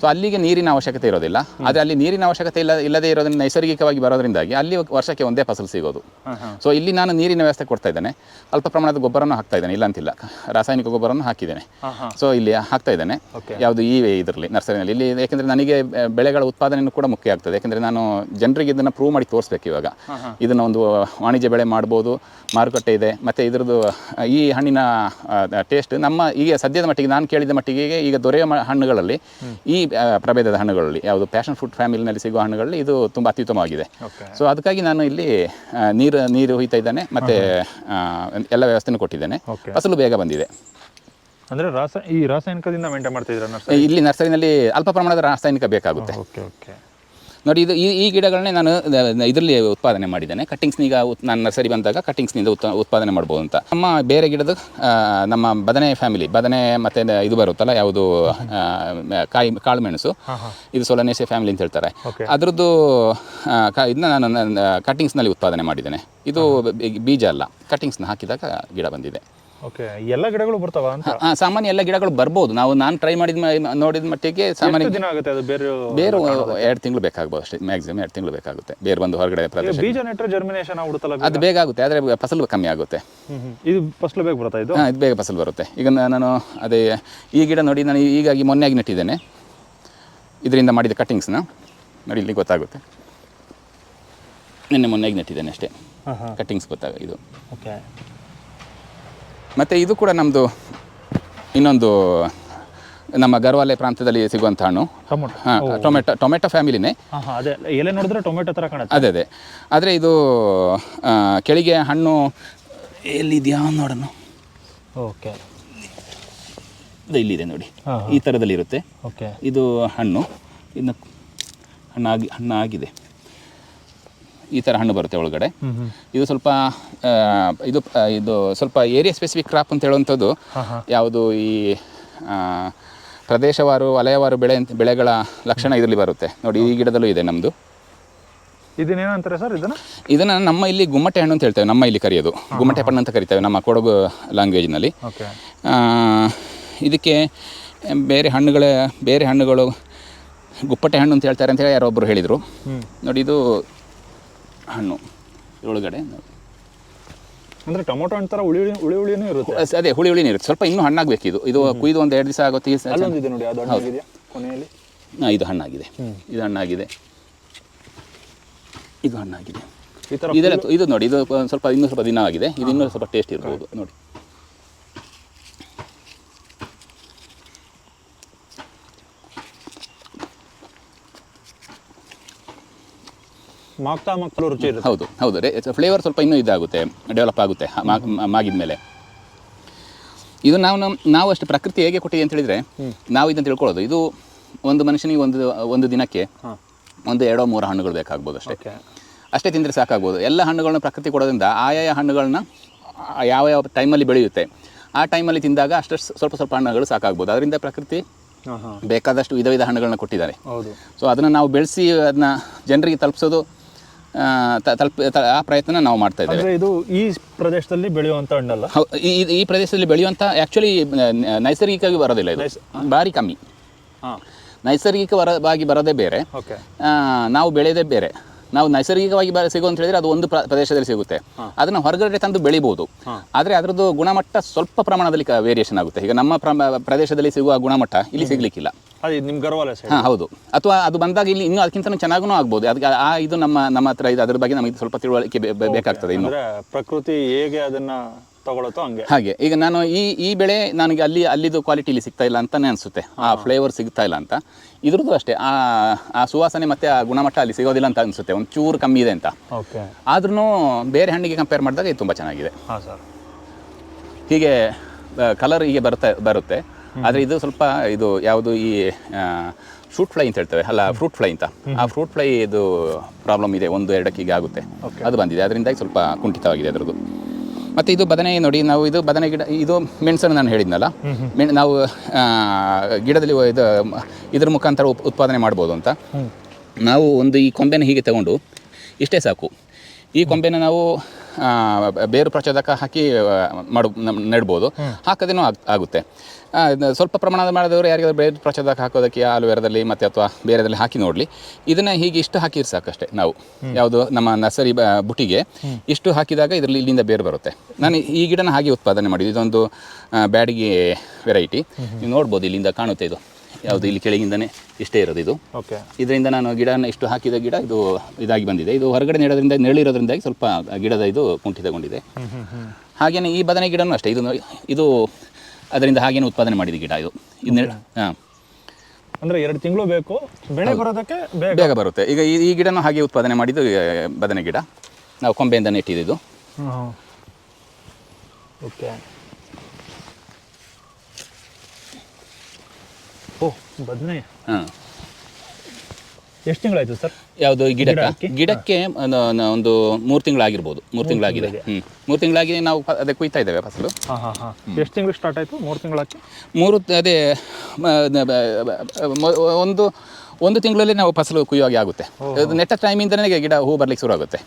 ಸೊ ಅಲ್ಲಿಗೆ ನೀರಿನ ಅವಶ್ಯಕತೆ ಇರೋದಿಲ್ಲ. ಆದರೆ ಅಲ್ಲಿ ನೀರಿನ ಅವಶ್ಯಕತೆ ಇಲ್ಲ ಇಲ್ಲದೇ ಇರೋದ್ರಿಂದ ನೈಸರ್ಗಿಕವಾಗಿ ಬರೋದ್ರಿಂದಾಗಿ ಅಲ್ಲಿ ವರ್ಷಕ್ಕೆ ಒಂದೇ ಫಸಲು ಸಿಗೋದು. ಸೊ ಇಲ್ಲಿ ನಾನು ನೀರಿನ ವ್ಯವಸ್ಥೆ ಕೊಡ್ತಾ ಇದ್ದೇನೆ. ಅಲ್ಪ ಪ್ರಮಾಣದ ಗೊಬ್ಬರನೂ ಹಾಕ್ತಾ ಇದ್ದೇನೆ ಇಲ್ಲ ಅಂತಿಲ್ಲ ರಾಸಾಯನಿಕ ಗೊಬ್ಬರನೂ ಹಾಕಿದ್ದೇನೆ. ಸೊ ಇಲ್ಲಿ ಹಾಕ್ತಾ ಇದ್ದೇನೆ. ಓಕೆ ಯಾವುದು ಈ ಇದರಲ್ಲಿ ನರ್ಸರಿನಲ್ಲಿ. ಇಲ್ಲಿ ಯಾಕೆಂದರೆ ನನಗೆ ಬೆಳೆಗಳ ಉತ್ಪಾದನೆಯೂ ಕೂಡ ಮುಖ್ಯ ಆಗ್ತದೆ. ಯಾಕೆಂದರೆ ನಾನು ಜನರಿಗೆ ಇದನ್ನು ಪ್ರೂವ್ ಮಾಡಿ ತೋರಿಸ್ಬೇಕು ಇವಾಗ. ಇದನ್ನು ಒಂದು ವಾಣಿಜ್ಯ ಬೆಳೆ ಮಾಡ್ಬೋದು ಮಾರುಕಟ್ಟೆ ಇದೆ ಮತ್ತು ಇದರದ್ದು ಈ ಹಣ್ಣಿನ ಟೇಸ್ಟ್ ನಮ್ಮ ಈಗ ಸದ್ಯದ ಮಟ್ಟಿಗೆ ನಾನು ಕೇಳಿದ ಮಟ್ಟಿಗೆ ಈಗ ದೊರೆಯುವ ಹಣ್ಣುಗಳಲ್ಲಿ ಈ ಪ್ರಭೇದದ ಹಣ್ಣುಗಳಲ್ಲಿ ಯಾವುದು ಪ್ಯಾಷನ್ ಫ್ರೂಟ್ ಫ್ಯಾಮಿಲಿನಲ್ಲಿ ಸಿಗುವ ಹಣ್ಣುಗಳಲ್ಲಿ ಇದು ತುಂಬ ಅತ್ಯುತ್ತಮವಾಗಿದೆ. ಸೊ ಅದಕ್ಕಾಗಿ ನಾನು ಇಲ್ಲಿ ನೀರು ನೀರು ಹುಯ್ತಾ ಇದ್ದೇನೆ ಮತ್ತು ಎಲ್ಲ ವ್ಯವಸ್ಥೆನೂ ಕೊಟ್ಟಿದ್ದೇನೆ. ಫಸಲು ಬೇಗ ಬಂದಿದೆ. ಅಂದ್ರೆ ರಾಸ ಈ ರಾಸಾಯನಿಕದಿಂದ ಮೇಂಟೈನ್ ಮಾಡ್ತಿದ್ದೀರಾ ನರ್ಸರಿ? ಇಲ್ಲಿ ನರ್ಸರಿನಲ್ಲಿ ಅಲ್ಪ ಪ್ರಮಾಣದ ರಾಸಾಯನಿಕ ಬೇಕಾಗುತ್ತೆ. Okay okay. ನೋಡಿ ಇದು ಈ ಈ ಗಿಡಗಳನ್ನೇ ನಾನು ಇದರಲ್ಲಿ ಉತ್ಪಾದನೆ ಮಾಡಿದ್ದೇನೆ. ಕಟ್ಟಿಂಗ್ಸ್ ಈಗ ಉತ್- ನಾನು ನರ್ಸರಿ ಬಂದಾಗ ಕಟ್ಟಿಂಗ್ಸ್ನಿಂದ ಉತ್ ಉತ್ಪಾದನೆ ಮಾಡ್ಬೋದು ಅಂತ. ನಮ್ಮ ಬೇರೆ ಗಿಡದ ನಮ್ಮ ಬದನೆ ಫ್ಯಾಮಿಲಿ ಬದನೆ ಮತ್ತು ಇದು ಬರುತ್ತಲ್ಲ ಯಾವುದು ಕಾಯಿ ಕಾಳು ಮೆಣಸು ಹಾಂ ಹಾಂ. ಇದು ಸೊಲನೇಸೆ ಫ್ಯಾಮಿಲಿ ಅಂತ ಹೇಳ್ತಾರೆ. ಅದರದ್ದು ಇದನ್ನ ನಾನು ಕಟ್ಟಿಂಗ್ಸ್ನಲ್ಲಿ ಉತ್ಪಾದನೆ ಮಾಡಿದ್ದೇನೆ. ಇದು ಬೀಜ ಅಲ್ಲ ಕಟ್ಟಿಂಗ್ಸ್ನ ಹಾಕಿದಾಗ ಗಿಡ ಬಂದಿದೆ. ಓಕೆ ಎಲ್ಲ ಗಿಡಗಳು ಬರ್ತಾವ ಅಂತ? ಸಾಮಾನ್ಯ ಎಲ್ಲ ಗಿಡಗಳು ಬರ್ಬೋದು. ನಾವು ನಾನು ಟ್ರೈ ಮಾಡಿದ ಮ- ನೋಡಿದ ಮಟ್ಟಿಗೆ ಸಾಮಾನ್ಯ ಎಷ್ಟು ದಿನ ಆಗುತ್ತೆ ಅದು ಬೇರೆ ಬೇರು ಎರಡು ತಿಂಗಳು ಬೇಕಾಗ್ಬೋದು ಅಷ್ಟೇ ಮ್ಯಾಕ್ಸಿಮಮ್ ಎರಡು ತಿಂಗಳು ಬೇಕಾಗುತ್ತೆ. ಬೇರೆ ಬಂದು ಹೊರಗಡೆ ಪ್ರದೇಶ ಬೀಜ ನೆಟ್ಟರೆ ಜರ್ಮಿನೇಷನ್ ಆಗ್ಬಿಡುತ್ತಲ್ಲ ಅದು ಬೇಗ ಆಗುತ್ತೆ ಆದರೆ ಫಸಲು ಕಮ್ಮಿ ಆಗುತ್ತೆ. ಹ್ಮ್ ಹ್ಮ್. ಇದು ಫಸಲು ಬೇಗ ಬರ್ತಾ ಇದು? ಹಾಂ ಇದು ಬೇಗ ಫಸಲು ಬರುತ್ತೆ. ಈಗ ನಾ- ನಾನು ಅದೇ ಈ ಗಿಡ ನೋಡಿ ನಾನು ಈಗಾಗಿ ಮೊನ್ನೆಯಾಗಿ ನೆಟ್ಟಿದ್ದೇನೆ. ಇದರಿಂದ ಮಾಡಿದ ಕಟ್ಟಿಂಗ್ಸ್ನ ನೋಡಿ ಇಲ್ಲಿ ಗೊತ್ತಾಗುತ್ತೆ. ನಿನ್ನೆ ಮೊನ್ನೆಯಾಗಿ ನೆಟ್ಟಿದ್ದೇನೆ ಅಷ್ಟೇ. ಹಾಂ ಹಾಂ. ಕಟ್ಟಿಂಗ್ಸ್ ಗೊತ್ತಾಗ ಇದು. ಓಕೆ ಮತ್ತು ಇದು ಕೂಡ ನಮ್ಮದು ಇನ್ನೊಂದು ನಮ್ಮ ಗರ್ವಾಲೆ ಪ್ರಾಂತ್ಯದಲ್ಲಿ ಸಿಗುವಂಥ ಹಣ್ಣು. ಟೊಮೊಟೊ. ಹಾಂ ಟೊಮೆಟೊ ಟೊಮೆಟೊ ಫ್ಯಾಮಿಲಿನೇ. ಎಲೆ ನೋಡಿದ್ರೆ ಟೊಮೆಟೊ ಥರ ಕಾಣುತ್ತೆ. ಅದೇ ಅದೇ. ಆದರೆ ಇದು ಕೆಳಗೆ ಹಣ್ಣು ಎಲ್ಲಿದೆಯಾ ನೋಡೋಣ. ಓಕೆ. ಇಲ್ಲಿದೆ ನೋಡಿ. ಈ ಥರದಲ್ಲಿ ಇರುತ್ತೆ ಓಕೆ. ಇದು ಹಣ್ಣು. ಇನ್ನು ಹಣ್ಣಾಗಿ ಹಣ್ಣಾಗಿದೆ. ಈ ಥರ ಹಣ್ಣು ಬರುತ್ತೆ ಒಳಗಡೆ. ಇದು ಸ್ವಲ್ಪ ಇದು ಇದು ಸ್ವಲ್ಪ ಏರಿಯಾ ಸ್ಪೆಸಿಫಿಕ್ ಕ್ರಾಪ್ ಅಂತ ಹೇಳುವಂಥದ್ದು. ಯಾವುದು ಈ ಪ್ರದೇಶವಾರು ವಲಯವಾರು ಬೆಳೆ ಅಂತ ಬೆಳೆಗಳ ಲಕ್ಷಣ ಇದರಲ್ಲಿ ಬರುತ್ತೆ. ನೋಡಿ ಈ ಗಿಡದಲ್ಲೂ ಇದೆ ನಮ್ಮದು ಇದನ್ನೇನಂತಾರೆ ಸರ್ ಇದನ್ನ? ಇದನ್ನು ನಮ್ಮ ಇಲ್ಲಿ ಗುಮ್ಮಟೆ ಹಣ್ಣು ಅಂತ ಹೇಳ್ತೇವೆ ನಮ್ಮ ಇಲ್ಲಿ ಕರೆಯೋದು. ಗುಮ್ಮಟೆ ಹಣ್ಣು ಅಂತ ಕರಿತೇವೆ ನಮ್ಮ ಕೊಡಗು ಲ್ಯಾಂಗ್ವೇಜ್ನಲ್ಲಿ ಇದಕ್ಕೆ ಬೇರೆ ಹಣ್ಣುಗಳ ಬೇರೆ ಹಣ್ಣುಗಳು ಗುಪ್ಪಟೆ ಹಣ್ಣು ಅಂತ ಹೇಳ್ತಾರೆ ಅಂತ ಹೇಳಿ ಯಾರೊಬ್ಬರು ಹೇಳಿದರು. ನೋಡಿ ಇದು ಹಣ್ಣು ಒಳಗಡೆ ಅಂದರೆ ಟೊಮೊಟೊ ಹಣ್ಣು ಥರ ಹುಳಿ ಹುಳಿ ಹುಳಿ ಹುಳಿನೂ ಇರುತ್ತೆ. ಅದೇ ಹುಳಿ ಹುಳಿನೂ ಇರುತ್ತೆ. ಸ್ವಲ್ಪ ಇನ್ನೂ ಹಣ್ಣಾಗಬೇಕು ಇದು. ಇದು ಕುಯ್ದು ಒಂದು ಎರಡು ದಿವಸ ಆಗುತ್ತೆ ಅಲ್ಲೊಂದಿದೆ ನೋಡಿ ಅದು ಹಣ್ಣಾಗಿದೆಯಾ ಕೊನೆಯಲ್ಲಿ. ಹಾ, ಇದು ಹಣ್ಣಾಗಿದೆ. ಇದು ಹಣ್ಣಾಗಿದೆ. ಇದು ಹಣ್ಣಾಗಿದೆ. ಇದೆಲ್ಲ ಇದು ನೋಡಿ ಇದು ಸ್ವಲ್ಪ ಇನ್ನೂ ಸ್ವಲ್ಪ ದಿನ ಆಗಿದೆ. ಇದು ಇನ್ನೂ ಸ್ವಲ್ಪ ಟೇಸ್ಟ್ ಇರ್ಬೋದು. ನೋಡಿ. ಮಾಗ್ತಾ ಮಾಗ್ತಾ ರುಚಿ ಇರುತ್ತೆ. ಹೌದು ಹೌದು. ರೇ ಫ್ಲೇವರ್ ಸ್ವಲ್ಪ ಇನ್ನೂ ಇದಾಗುತ್ತೆ ಡೆವಲಪ್ ಆಗುತ್ತೆ ಮಾಗಿದ ಮೇಲೆ. ಇದು ನಾವು ನಮ್- ನಾವು ಅಷ್ಟು ಪ್ರಕೃತಿ ಹೇಗೆ ಕೊಟ್ಟಿದೆ ಅಂತ ಹೇಳಿದ್ರೆ ನಾವು ಇದನ್ನು ತಿಳ್ಕೊಳ್ಳೋದು. ಇದು ಒಂದು ಮನುಷ್ಯನಿಗೆ ಒಂದು ಒಂದು ದಿನಕ್ಕೆ ಒಂದು ಎರಡೋ ಮೂರು ಹಣ್ಣುಗಳು ಬೇಕಾಗ್ಬೋದು ಅಷ್ಟೇ. ಅಷ್ಟೇ ತಿಂದರೆ ಸಾಕಾಗ್ಬೋದು. ಎಲ್ಲ ಹಣ್ಣುಗಳನ್ನ ಪ್ರಕೃತಿ ಕೊಡೋದ್ರಿಂದ ಆಯಾಯ ಹಣ್ಣುಗಳನ್ನ ಯಾವ ಯಾವ ಟೈಮಲ್ಲಿ ಬೆಳೆಯುತ್ತೆ ಆ ಟೈಮಲ್ಲಿ ತಿಂದಾಗ ಅಷ್ಟು ಸ್ವಲ್ಪ ಸ್ವಲ್ಪ ಹಣ್ಣುಗಳು ಸಾಕಾಗ್ಬೋದು. ಅದರಿಂದ ಪ್ರಕೃತಿ ಬೇಕಾದಷ್ಟು ವಿಧ ವಿಧ ಹಣ್ಣುಗಳನ್ನ ಕೊಟ್ಟಿದ್ದಾರೆ. ಸೊ ಅದನ್ನು ನಾವು ಬೆಳೆಸಿ ಅದನ್ನ ಜನರಿಗೆ ತಲುಪಿಸೋದು ತಲುಪ ತ- ಆ ಪ್ರಯತ್ನ ನಾವು ಮಾಡ್ತಾ ಇದ್ದೇವೆ. ಇದು ಈ ಪ್ರದೇಶದಲ್ಲಿ ಬೆಳೆಯುವಂಥ ಹಣ್ಣಲ್ಲ? ಈ ಪ್ರದೇಶದಲ್ಲಿ ಬೆಳೆಯುವಂಥ ಆ್ಯಕ್ಚುಲಿ ನೈಸರ್ಗಿಕವಾಗಿ ಬರೋದಿಲ್ಲ ಇದು. ಭಾರಿ ಕಮ್ಮಿ. ನೈಸರ್ಗಿಕವಾಗಿ ಬರೋದೇ ಬೇರೆ. ನಾವು ಬೆಳೆಯೋದೇ ಬೇರೆ. ನಾವು ನೈಸರ್ಗಿಕವಾಗಿ ಬ- ಸಿಗೋ ಅಂತ ಹೇಳಿದ್ರೆ ಅದು ಒಂದು ಪ್ರ- ಪ್ರದೇಶದಲ್ಲಿ ಸಿಗುತ್ತೆ. ಅದನ್ನ ಹೊರಗಡೆ ತಂದು ಬೆಳಿಬಹುದು ಆದ್ರೆ ಅದರದ್ದು ಗುಣಮಟ್ಟ ಸ್ವಲ್ಪ ಪ್ರಮಾಣದಲ್ಲಿ ವೇರಿಯೇಷನ್ ಆಗುತ್ತೆ. ಈಗ ನಮ್ಮ ಪ್ರಮ- ಪ್ರದೇಶದಲ್ಲಿ ಸಿಗುವ ಗುಣಮಟ್ಟ ಇಲ್ಲಿ ಸಿಗ್ಲಿಕ್ಕಿಲ್ಲ. ಅದು ನಿಮ್ಮ ಗರ್ವಾಲ ಸೈಡ್ ಹಾ ಹೌದು. ಅಥವಾ ಅದು ಬಂದಾಗ ಇಲ್ಲಿ ಇನ್ನೂ ಅದಕ್ಕಿಂತ ಚೆನ್ನಾಗೂ ಆಗ್ಬೋದು. ಅದಕ್ಕೆ ಆ ಇದು ನಮ್ಮ ನಮ್ಮ ಹತ್ರ ಇದು. ಅದ್ರ ಬಗ್ಗೆ ನಮಗೆ ಸ್ವಲ್ಪ ತಿಳುವಳಿಕೆ ಬೇ- ಬೇ- ಬೇಕಾಗ್ತದೆ ಇನ್ನು. ಅಂದ್ರೆ ಪ್ರಕೃತಿ ಹೇಗೆ ಅದನ್ನ ತಗೊಳತ್ತೋ ಹಂಗೆ. ಹಾಗೆ. ಈಗ ನಾನು ಈ ಈ ಬೆಳೆ ನನಗೆ ಅಲ್ಲಿ ಅಲ್ಲಿದು ಕ್ವಾಲಿಟಿ ಇಲ್ಲಿ ಸಿಗ್ತಾ ಇಲ್ಲ ಅಂತಾನೆ ಅನ್ಸುತ್ತೆ. ಆ ಫ್ಲೇವರ್ ಸಿಗ್ತಾ ಇಲ್ಲ ಅಂತ. ಇದ್ರದ್ದು ಅಷ್ಟೇ. ಆ ಆ ಸುವಾಸನೆ ಮತ್ತು ಆ ಗುಣಮಟ್ಟ ಅಲ್ಲಿ ಸಿಗೋದಿಲ್ಲ ಅಂತ ಅನಿಸುತ್ತೆ. ಒಂದು ಚೂರು ಕಮ್ಮಿ ಇದೆ ಅಂತ. ಓಕೆ. ಆದ್ರೂ ಬೇರೆ ಹಣ್ಣಿಗೆ ಕಂಪೇರ್ ಮಾಡಿದಾಗ ಇದು ತುಂಬ ಚೆನ್ನಾಗಿದೆ. ಹಾಂ ಸರ್. ಹೀಗೆ ಕಲರ್ ಹೀಗೆ ಬರುತ್ತೆ ಬರುತ್ತೆ. ಆದರೆ ಇದು ಸ್ವಲ್ಪ ಇದು ಯಾವುದು ಈ ಫ್ರೂಟ್ ಫ್ಲೈ ಅಂತ ಹೇಳ್ತೇವೆ. ಅಲ್ಲ ಫ್ರೂಟ್ ಫ್ಲೈ ಅಂತ. ಆ ಫ್ರೂಟ್ ಫ್ಲೈ ಇದು ಪ್ರಾಬ್ಲಮ್ ಇದೆ. ಒಂದು ಎರಡಕ್ಕೆ ಹೀಗೆ ಆಗುತ್ತೆ ಅದು ಬಂದಿದೆ. ಅದರಿಂದಾಗಿ ಸ್ವಲ್ಪ ಕುಂಠಿತವಾಗಿದೆ ಅದರದ್ದು. ಮತ್ತು ಇದು ಬದನೆ ನೋಡಿ ನಾವು ಇದು ಬದನೆ ಗಿಡ ಇದು ಮೆಣಸನ್ನು ನಾನು ಹೇಳಿದ್ನಲ್ಲ. ಮೆಣ್ ನಾವು ಗಿಡದಲ್ಲಿ ಇದು ಇದ್ರ ಮುಖಾಂತರ ಉಪ್- ಉತ್ಪಾದನೆ ಮಾಡ್ಬೋದು ಅಂತ. ನಾವು ಒಂದು ಈ ಕೊಂಬೆನ ಹೀಗೆ ತಗೊಂಡು ಇಷ್ಟೇ ಸಾಕು. ಈ ಕೊಂಬೆನ ನಾವು ಬೇರು ಪ್ರಚೋದಕ ಹಾಕಿ ಮಾಡು ನೆಡ್ಬೋದು. ಹಾಕೋದೇನೂ ಆಗ್ ಆಗುತ್ತೆ. ಸ್ವಲ್ಪ ಪ್ರಮಾಣದ ಮಾಡಿದವರು ಯಾರಿಗಾದ್ರು ಬೇರು ಪ್ರಚೋದಕ ಹಾಕೋದಕ್ಕೆ ಆಲುವೆರದಲ್ಲಿ ಮತ್ತು ಅಥವಾ ಬೇರೆದಲ್ಲಿ ಹಾಕಿ ನೋಡಲಿ. ಇದನ್ನು ಹೀಗೆ ಇಷ್ಟು ಹಾಕಿದ್ರೆ ಸಾಕಷ್ಟೇ ನಾವು. ಯಾವುದು? ನಮ್ಮ ನರ್ಸರಿ ಬುಟ್ಟಿಗೆ ಇಷ್ಟು ಹಾಕಿದಾಗ ಇದರಲ್ಲಿ ಇಲ್ಲಿಂದ ಬೇರು ಬರುತ್ತೆ. ನಾನು ಈ ಗಿಡನ ಹಾಗೆ ಉತ್ಪಾದನೆ ಮಾಡಿದ್ದು. ಇದೊಂದು ಬ್ಯಾಡಿಗೆ ವೆರೈಟಿ. ನೀವು ನೋಡ್ಬೋದು ಇಲ್ಲಿಂದ ಕಾಣುತ್ತೆ ಇದು. ಯಾವುದು ಇಲ್ಲಿ ಕೆಳಗಿಂದನೇ ಇಷ್ಟೇ ಇರೋದು ಇದು. ಓಕೆ ಇದರಿಂದ ನಾನು ಗಿಡನ ಇಷ್ಟು ಹಾಕಿದ ಗಿಡ ಇದು ಇದಾಗಿ ಬಂದಿದೆ. ಇದು ಹೊರಗಡೆ ನೆಡೋದ್ರಿಂದ ನೆರಳಿರೋದ್ರಿಂದಾಗಿ ಸ್ವಲ್ಪ ಗಿಡದ ಇದು ಕುಂಠಿತಗೊಂಡಿದೆ. ಹಾಗೆಯೇ ಈ ಬದನೆ ಗಿಡನೂ ಅಷ್ಟೇ. ಇದು ಇದು ಅದರಿಂದ ಹಾಗೇನೆ ಉತ್ಪಾದನೆ ಮಾಡಿದ ಗಿಡ ಇದು. ಇದು ಹಾಂ. ಅಂದರೆ ಎರಡು ತಿಂಗಳು ಬೇಕು. ಬೆಳೆ ಬರೋದಕ್ಕೆ ಬೇಗ. ಬರುತ್ತೆ. ಈಗ ಈ ಗಿಡನ ಗಿಡನೂ ಹಾಗೆ ಉತ್ಪಾದನೆ ಮಾಡಿದ್ದು ಬದನೆ ಗಿಡ. ನಾವು ಕೊಂಬೆಯಿಂದ ನೆಟ್ಟಿದ್ದು ಓಕೆ ಓ ಬದನೆ. ಹಾಂ. ಎಷ್ಟು ತಿಂಗಳಾಯ್ತು ಸರ್? ಯಾವುದು ಗಿಡಕ್ಕೆ? ಗಿಡಕ್ಕೆ ಒಂದು ಮೂರು ತಿಂಗಳಾಗಿರ್ಬೋದು. ಮೂರು ತಿಂಗಳಾಗಿದೆ. ಹ್ಞೂ ಮೂರು ತಿಂಗಳಾಗಿ ನಾವು ಅದೇ ಕುಯ್ತಾ ಇದ್ದೇವೆ ಫಸಲು. ಹಾಂ ಹಾಂ ಹಾಂ. ಎಷ್ಟು ತಿಂಗಳು ಸ್ಟಾರ್ಟ್ ಆಯಿತು ಮೂರು ತಿಂಗಳಕ್ಕೆ? ಮೂರು ಅದೇ ಒಂದು ಒಂದು ತಿಂಗಳಲ್ಲಿ ನಾವು ಫಸಲು ಕುಯ್ಯುವಾಗೆ ಆಗುತ್ತೆ. ನೆಟ್ಟ ಟೈಮಿಂದನೇ ಗಿಡ ಹೂ ಬರ್ಲಿಕ್ಕೆ ಶುರು ಆಗುತ್ತೆ.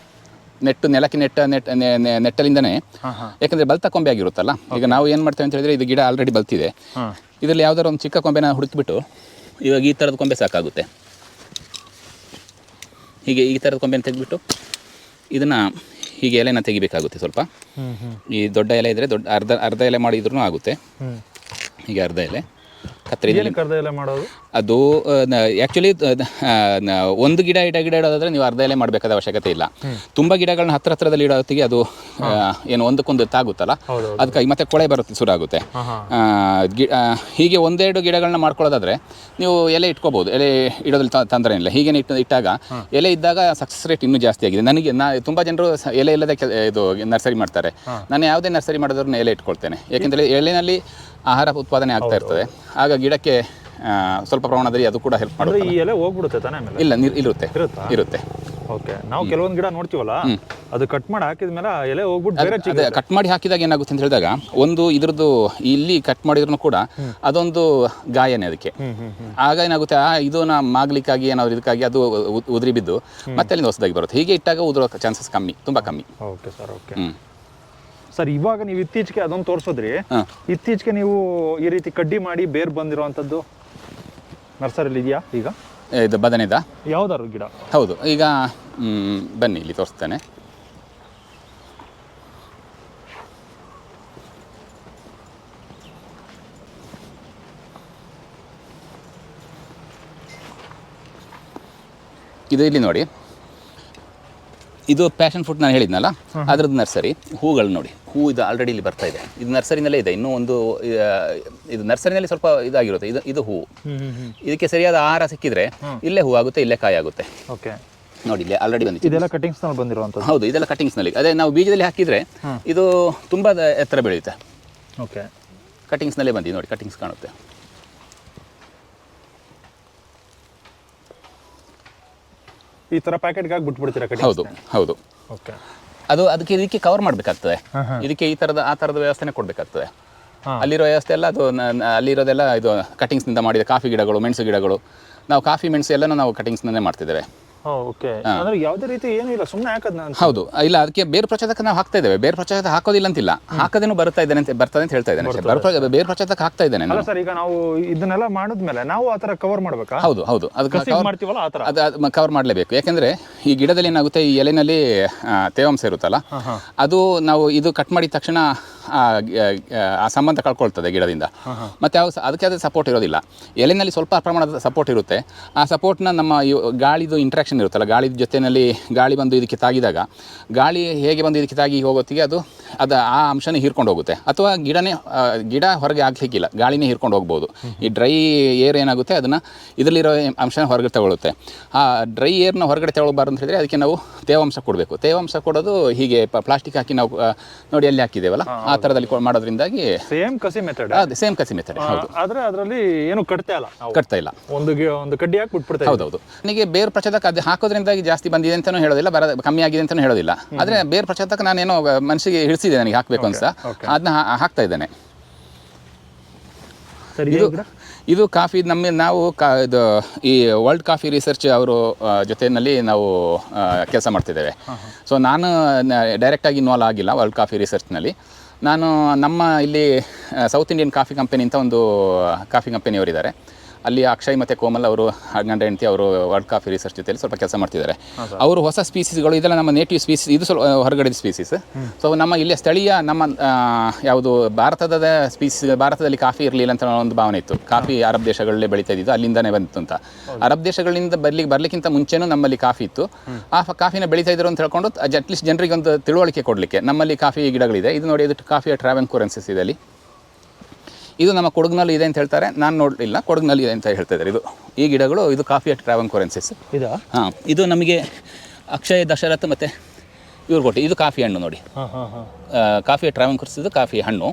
ನೆಟ್ಟು ನೆಲಕ್ಕೆ ನೆಟ್ಟ ನೆಟ್ ನೆಟ್ಟಲಿಂದನೇ. ಯಾಕಂದರೆ ಬಲ್ತ ಕೊಂಬೆ ಆಗಿರುತ್ತಲ್ಲ ಈಗ ನಾವು ಏನು ಮಾಡ್ತೇವೆ ಅಂತ ಹೇಳಿದ್ರೆ ಇದು ಗಿಡ ಆಲ್ರೆಡಿ ಬಲ್ತಿದೆ. ಇದರಲ್ಲಿ ಯಾವ್ದಾದ್ರು ಒಂದು ಚಿಕ್ಕ ಕೊಂಬೆನ ಹುಡುಕಿಬಿಟ್ಟು ಇವಾಗ ಈ ಥರದ ಕೊಂಬೆ ಸಾಕಾಗುತ್ತೆ. ಹೀಗೆ ಈ ಥರದ ಕೊಂಬೆನ ತೆಗೆದ್ಬಿಟ್ಟು ಇದನ್ನು ಹೀಗೆ ಎಲೆನ ತೆಗಿಬೇಕಾಗುತ್ತೆ ಸ್ವಲ್ಪ. ಈ ದೊಡ್ಡ ಎಲೆ ಇದ್ರೆ ದೊಡ್ಡ ಅರ್ಧ ಅರ್ಧ ಎಲೆ ಮಾಡಿದ್ರೂ ಆಗುತ್ತೆ. ಹೀಗೆ ಅರ್ಧ ಎಲೆ. ಕತ್ತರಿ ಅರ್ಧ ಎಲೆ ಎಲ್ಲ ಮಾಡೋದು? ಅದು ಆ್ಯಕ್ಚುಲಿ ಒಂದು ಗಿಡ ಇಡ ಗಿಡ ಇಡೋದಾದ್ರೆ ನೀವು ಅರ್ಧ ಎಲೆ ಮಾಡಬೇಕಾದ ಅವಶ್ಯಕತೆ ಇಲ್ಲ. ತುಂಬ ಗಿಡಗಳನ್ನ ಹತ್ರ ಹತ್ರದಲ್ಲಿ ಇಡೋ ಹೊತ್ತಿಗೆ ಅದು ಏನು ಒಂದಕ್ಕೊಂದು ತಾಗುತ್ತಲ್ಲ? ಅದಕ್ಕೆ ಅದಕ್ಕಾಗಿ ಮತ್ತೆ ಕೊಳೆ ಬರುತ್ತೆ ಶುರು ಆಗುತ್ತೆ ಗಿ- ಹೀಗೆ ಒಂದೆರಡು ಗಿಡಗಳನ್ನ ಮಾಡ್ಕೊಳ್ಳೋದಾದ್ರೆ ನೀವು ಎಲೆ ಇಟ್ಕೋಬೋದು. ಎಲೆ ಇಡೋದ್ರಲ್ಲಿ ತೊಂದರೆ ಇಲ್ಲ. ಹೀಗೆ ಇಟ್ಟು ಇಟ್ಟಾಗ ಎಲೆ ಇದ್ದಾಗ ಸಕ್ಸಸ್ ರೇಟ್ ಇನ್ನೂ ಜಾಸ್ತಿ ಆಗಿದೆ. ನನಗೆ ನಾ ತುಂಬ ಜನರು ಎಲೆ ಇಲ್ಲದೆ ಇದು ನರ್ಸರಿ ಮಾಡ್ತಾರೆ. ನಾನು ಯಾವುದೇ ನರ್ಸರಿ ಮಾಡಿದ್ರು ಎಲೆ ಇಟ್ಕೊಳ್ತೇನೆ. ಯಾಕೆಂದರೆ ಎಲೆನಲ್ಲಿ ಆಹಾರ ಉತ್ಪಾದನೆ ಆಗ್ತಾ ಇರ್ತದೆ. ಆಗ ಗಿಡಕ್ಕೆ ಸ್ವಲ್ಪ ಪ್ರಮಾಣದಲ್ಲಿ ಅದು ಕೂಡ ಹೆಲ್ಪ್ ಮಾಡುತ್ತೆ ಈ ಎಲೆ ಹೋಗ್ಬಿಡುತ್ತೆ ತಾನೇ ಆಮೇಲೆ? ಇಲ್ಲ ನೀರು ಇರುತ್ತೆ ಇರುತ್ತಾ? ಓಕೆ ನಾವು ಕೆಲವೊಂದು ಗಿಡ ನೋಡ್ತೀವಲ್ಲ ಅದು ಕಟ್ ಮಾಡಿ ಹಾಕಿದ ಮೇಲೆ ಎಲೆ ಹೋಗ್ಬಿಟ್ಟು ಬೇರೆ ಕಟ್ ಮಾಡಿ ಹಾಕಿದಾಗ ಏನಾಗುತ್ತೆ ಅಂತ ಹೇಳಿದಾಗ ಒಂದು ಇದ್ರದ್ದು ಇಲ್ಲಿ ಕಟ್ ಮಾಡಿದ್ರು ಕೂಡ ಅದೊಂದು ಗಾಯನೇ ಅದಕ್ಕೆ. ಆಗ ಏನಾಗುತ್ತೆ ಆ ಇದು ನಾ ಮಾಗ್ಲಿಕ್ಕಾಗಿ ಏನಾದ್ರು ಇದಕ್ಕಾಗಿ ಅದು ಉದುರಿ ಬಿದ್ದು ಮತ್ತೆ ಅಲ್ಲಿಂದ ಹೊಸದಾಗಿ ಬರುತ್ತೆ. ಹೀಗೆ ಇಟ್ಟಾಗ ಉದುರೋ ಚಾನ್ಸಸ್ ಕಮ್ಮಿ ತುಂಬಾ ಕಮ್ಮಿ. Okay sir okay. ಸರ್ ಇವಾಗ ನೀವು ಇತ್ತೀಚೆಗೆ ಅದೊಂದು ತೋರಿಸೋದ್ರಿ. ಇತ್ತೀಚೆಗೆ ನೀವು ಈ ರೀತಿ ಕಡ್ಡಿ ಮಾಡಿ ಬೇರ್ ಬಂದಿರೋವಂಥದ್ದು ನರ್ಸರಿಲಿ ಇದೆಯಾ ಈಗ? ಇದು ಬದನೆದ? ಯಾವ್ದಾದ್ರು ಗಿಡ? ಹೌದು ಈಗ ಮ್, ಬನ್ನಿ ಇಲ್ಲಿ ತೋರಿಸ್ತೇನೆ. ಇದು ಇಲ್ಲಿ ನೋಡಿ. ಇದು ಪ್ಯಾಷನ್ ಫ್ರೂಟ್ ನಾನು ಹೇಳಿದ್ನಲ್ಲ ಅದ್ರದ್ದು ನರ್ಸರಿ ಹೂಗಳು ನೋಡಿ. ಹೂ ಇದು ಆಲ್ರೆಡಿ ಇಲ್ಲಿ ಬರ್ತಾ ಇದೆ. ಇದು ನರ್ಸರಿನಲ್ಲೇ ಇದೆ. ಇನ್ನೂ ಒಂದು ಇದು ನರ್ಸರಿನಲ್ಲಿ ಸ್ವಲ್ಪ ಇದಾಗಿರುತ್ತೆ. ಇದು ಇದು ಹೂವು ಇದಕ್ಕೆ ಸರಿಯಾದ ಆಹಾರ ಸಿಕ್ಕಿದ್ರೆ ಇಲ್ಲೇ ಹೂ ಆಗುತ್ತೆ ಇಲ್ಲೇ ಕಾಯಿ ಆಗುತ್ತೆ. ಓಕೆ. ನೋಡಿ ಇಲ್ಲಿ ಆಲ್ರೆಡಿ ಬಂದಿದೆ ಇದೆಲ್ಲ ಕಟಿಂಗ್ಸ್ನಲ್ಲಿ ಬಂದಿರುವಂತ ಹೌದು ಇದೆಲ್ಲ ಕಟಿಂಗ್ಸ್ನಲ್ಲಿ. ಅದೇ ನಾವು ಬೀಜದಲ್ಲಿ ಹಾಕಿದ್ರೆ ಇದು ತುಂಬಾ ಎತ್ತರ ಬೆಳೆಯುತ್ತೆ. ಓಕೆ. ಕಟಿಂಗ್ಸ್ ನಲ್ಲೇ ಬಂದಿದೆ ನೋಡಿ ಕಟಿಂಗ್ಸ್ ಕಾಣುತ್ತೆ. ಈ ತರ ಪ್ಯಾಕೆಟ್ಗೆ ಹಾಕಿ ಬಿಟ್ಬಿಡ್ತೀರಾ ಹೌದು ಹೌದು. ಓಕೆ. ಅದು ಅದಕ್ಕೆ ಇದಕ್ಕೆ ಕವರ್ ಮಾಡಬೇಕಾಗ್ತದೆ. ಇದಕ್ಕೆ ಈ ಥರದ ಆ ಥರದ ವ್ಯವಸ್ಥೆನೇ ಕೊಡಬೇಕಾಗ್ತದೆ. ಅಲ್ಲಿರೋ ವ್ಯವಸ್ಥೆ ಎಲ್ಲ ಅದು ಅಲ್ಲಿರೋದೆಲ್ಲ ಇದು ಕಟಿಂಗ್ಸ್ನಿಂದ ಮಾಡಿದ ಕಾಫಿ ಗಿಡಗಳು ಮೆಣಸು ಗಿಡಗಳು. ನಾವು ಕಾಫಿ ಮೆಣಸು ಎಲ್ಲನೂ ನಾವು ಕಟಿಂಗ್ಸ್ನೇ ಮಾಡ್ತಿದ್ದೇವೆ. ಓಕೆ ಅಂದ್ರೆ ಯಾವುದೇ ರೀತಿ ಏನು ಇಲ್ಲ ಸುಮ್ಮನೆ ಹಾಕದ್ನ ಅಂತ ಹೌದು. ಇಲ್ಲ ಅದಕ್ಕೆ ಬೇರೆ ಪ್ರಚೋದಕ ನಾವು ಹಾಕ್ತಾ ಇದ್ದೇವೆ. ಬೇರೆ ಪ್ರಚೋದಕ ಹಾಕೋದಿಲ್ಲ ಅಂತಿಲ್ಲ. ಹಾಕದೇನು ಬರ್ತಾ ಇದ್ದೇನೆ ಅಂತ ಬರ್ತದೆ ಅಂತ ಹೇಳ್ತಾ ಇದ್ದಾನೆ ಅಷ್ಟೇ. ಬೇರು ಪ್ರ- ಬೇರು ಪ್ರಚೋದಕ ಹಾಕ್ತಾ ಇದ್ದೇನೆ ಅಲ್ಲ ನಾನು. ಸರ್ ಈಗ ನಾವು ಇದನ್ನೆಲ್ಲ ಮಾಡಿದ್ಮೇಲೆ ನಾವು ಆ ಥರ ಕವರ್ ಮಾಡ್ಬೇಕಾ? ಹೌದು ಹೌದು. ಅದಕ್ಕೆ ಮಾಡ್ತೀವಲ್ಲ ಆ ಥರ? ಅದು ಕವರ್ ಮಾಡಲೇಬೇಕು. ಯಾಕಂದ್ರೆ ಈ ಗಿಡದಲ್ಲಿ ಏನಾಗುತ್ತೆ ಈ ಎಲೆನಲ್ಲಿ ಆ, ತೇವಾಂಶ ಇರುತ್ತಲ್ಲ ಅದು ನಾವು ಇದು ಕಟ್ ಮಾಡಿದ ತಕ್ಷಣ ಆ, ಸಂಬಂಧ ಕಳ್ಕೊಳ್ತದೆ ಗಿಡದಿಂದ. ಮತ್ತು ಅವು ಅದಕ್ಕೆ ಅದೇ ಸಪೋರ್ಟ್ ಇರೋದಿಲ್ಲ. ಎಲೆನಲ್ಲಿ ಸ್ವಲ್ಪ ಪ್ರಮಾಣದ ಸಪೋರ್ಟ್ ಇರುತ್ತೆ. ಆ ಸಪೋರ್ಟ್ನ ನಮ್ಮ ಗಾಳಿದು ಇಂಟ್ರಾಕ್ಷನ್ ಇರುತ್ತಲ್ಲ ಗಾಳಿದ ಜೊತೆಯಲ್ಲಿ ಗಾಳಿ ಬಂದು ಇದಕ್ಕೆ ತಾಗಿದಾಗ ಗಾಳಿ ಹೇಗೆ ಬಂದು ಇದಕ್ಕೆ ತಾಗಿ ಹೋಗೋತ್ತಿಗೆ ಅದು ಅದು ಆ ಅಂಶನೇ ಹೀರ್ಕೊಂಡು ಹೋಗುತ್ತೆ. ಅಥವಾ ಗಿಡನೇ ಗಿಡ ಹೊರಗೆ ಆಗಲಿಕ್ಕಿಲ್ಲ ಗಾಳಿನೇ ಹೀರ್ಕೊಂಡು ಹೋಗ್ಬೋದು. ಈ ಡ್ರೈ ಏರ್ ಏನಾಗುತ್ತೆ ಅದನ್ನು ಇದರಲ್ಲಿರೋ ಅಂಶನ ಹೊರಗಡೆ ತಗೊಳ್ಳುತ್ತೆ ಆ ಡ್ರೈ ಏರ್ನ ಹೊರಗಡೆ ತಗೊಳ್ಬಾರ್ದು ಅಂತ ಹೇಳಿದ್ರೆ ಅದಕ್ಕೆ ನಾವು ತೇವಾಂಶ ಕೊಡಬೇಕು. ತೇವಾಂಶ ಕೊಡೋದು ಹೀಗೆ ಪ್ಲಾಸ್ಟಿಕ್ ಹಾಕಿ ನಾವು ನೋಡಿ ಅಲ್ಲಿ ಹಾಕಿದ್ದೇವಲ್ಲ ಆ ಥರದಲ್ಲಿ ಮಾಡೋದ್ರಿಂದಾಗಿ ಸೇಮ್ ಕಸಿ ಮೆಥಡ್ ಅದು ಸೇಮ್ ಕಸಿ ಮೆಥಡ್ ಹೌದು. ಆದ್ರೆ ಅದರಲ್ಲಿ ಏನು ಕಟ್ತಾ ಇಲ್ಲ ಕಟ್ತಾ ಇಲ್ಲ. ಒಂದು ಒಂದು ಕಡ್ಡಿ ಹಾಕಿ ಬಿಟ್ಬಿಡ್ತಾ ಹೌದೌದು. ನನಗೆ ಬೇರ್ ಪ್ರಚೋದಕ ಅದು ಹಾಕೋದ್ರಿಂದಾಗಿ ಜಾಸ್ತಿ ಬಂದಿದೆ ಅಂತಾನೂ ಹೇಳೋದಿಲ್ಲ ಬರ ಕಮ್ಮಿ ಆಗಿದೆ ಅಂತಾನೂ ಹೇಳೋದಿಲ್ಲ. ಆದ್ರೆ ಬೇರ್ ಪ್ರಚೋದಕ ನಾನೇನೋ ಮನಸ್ಸಿಗೆ ಹಿಡಿಸಿದೆ ನನಗೆ ಹಾಕಬೇಕು ಅಂತ. ಅದನ್ನ ಹಾಕ್ತಾ ಇದ್ದೇನೆ. ಇದು ಇದು ಕಾಫಿ ನಮ್ಮ ನಾವು ಕಾ ಇದು ಈ ವರ್ಲ್ಡ್ ಕಾಫಿ ರಿಸರ್ಚ್ ಅವರು ಜೊತೆಯಲ್ಲಿ ನಾವು ಕೆಲಸ ಮಾಡ್ತಿದ್ದೇವೆ. ಸೊ ನಾನು ಡೈರೆಕ್ಟಾಗಿ ಇನ್ವಾಲ್ವ್ ಆಗಿಲ್ಲ ವರ್ಲ್ಡ್ ಕಾಫಿ ರಿಸರ್ಚ್ನಲ್ಲಿ. ನಾನು ನಮ್ಮ ಇಲ್ಲಿ ಸೌತ್ ಇಂಡಿಯನ್ ಕಾಫಿ ಕಂಪನಿ ಅಂತ ಒಂದು ಕಾಫಿ ಕಂಪನಿಯವರಿದ್ದಾರೆ ಅಲ್ಲಿ ಅಕ್ಷಯ್ ಮತ್ತು ಕೋಮಲ್ ಅವರು ಗಂಡ ಹೆಂಡತಿ ಅವರು ವರ್ಲ್ಡ್ ಕಾಫಿ ರಿಸರ್ಚ್ ಜೊತೆಲಿ ಸ್ವಲ್ಪ ಕೆಲಸ ಮಾಡ್ತಿದ್ದಾರೆ. ಅವರು ಹೊಸ ಸ್ಪೀಸೀಸ್ಗಳು ಇದೆಲ್ಲ ನಮ್ಮ ನೇಟಿವ್ ಸ್ಪೀಸೀಸ್ ಇದು ಸ್ವಲ್ಪ ಹೊರಗಡೆ ಸ್ಪೀಸೀಸ್ ಸೊ ನಮ್ಮ ಇಲ್ಲಿ ಸ್ಥಳೀಯ ನಮ್ಮ ಯಾವುದು ಭಾರತದ ಸ್ಪೀಸೀಸ್ ಭಾರತದಲ್ಲಿ ಕಾಫಿ ಇರಲಿಲ್ಲ ಅಂತ ಒಂದು ಭಾವನೆ ಇತ್ತು. ಕಾಫಿ ಅರಬ್ ದೇಶಗಳಲ್ಲೇ ಬೆಳೀತಾ ಇದ್ದಿದ್ದು ಅಲ್ಲಿಂದನೇ ಬಂತು ಅಂತ. ಅರಬ್ ದೇಶಗಳಿಂದ ಬರ್ಲಿಕ್ಕೆ ಬರ್ಲಿಕ್ಕಿಂತ ಮುಂಚೆನೂ ನಮ್ಮಲ್ಲಿ ಕಾಫಿ ಇತ್ತು. ಆ ಕಾಫಿನ ಬೆಳೀತಾ ಇದ್ರು ಅಂತ ಹೇಳ್ಕೊಂಡು ಅಟ್ಲೀಸ್ಟ್ ಜನರಿಗೆ ಒಂದು ತಿಳುವಳಿಕೆ ಕೊಡಲಿಕ್ಕೆ ನಮ್ಮಲ್ಲಿ ಕಾಫಿ ಗಿಡಗಳಿದೆ. ಇದು ನೋಡಿ ಇದು ಕಾಫಿಯ ಟ್ರಾವೆನ್ ಕೂರೆನ್ಸಸ್ ಇದೆ ಅಲ್ಲಿ. ಇದು ನಮ್ಮ ಕೊಡಗಿನಲ್ಲಿ ಇದೆ ಅಂತ ಹೇಳ್ತಾರೆ. ನಾನು ನೋಡಲಿಲ್ಲ ಕೊಡಗಿನಲ್ಲಿ ಇದೆ ಅಂತ ಹೇಳ್ತಾ ಇದ್ದಾರೆ ಇದು. ಈ ಗಿಡಗಳು ಇದು ಕಾಫಿಯ ಟ್ರಾವೆನ್ ಕೊರೆನ್ಸಿಸ್ ಇದು? ಹಾಂ ಇದು ನಮಗೆ ಅಕ್ಷಯ ದಶರಥ ಮತ್ತು ಇವ್ರು ಕೊಟ್ಟು ಇದು ಕಾಫಿ ಹಣ್ಣು ನೋಡಿ. ಕಾಫಿ ಟ್ರಾವೆನ್ ಕುರಿಸಿದ್ದು ಕಾಫಿ ಹಣ್ಣು.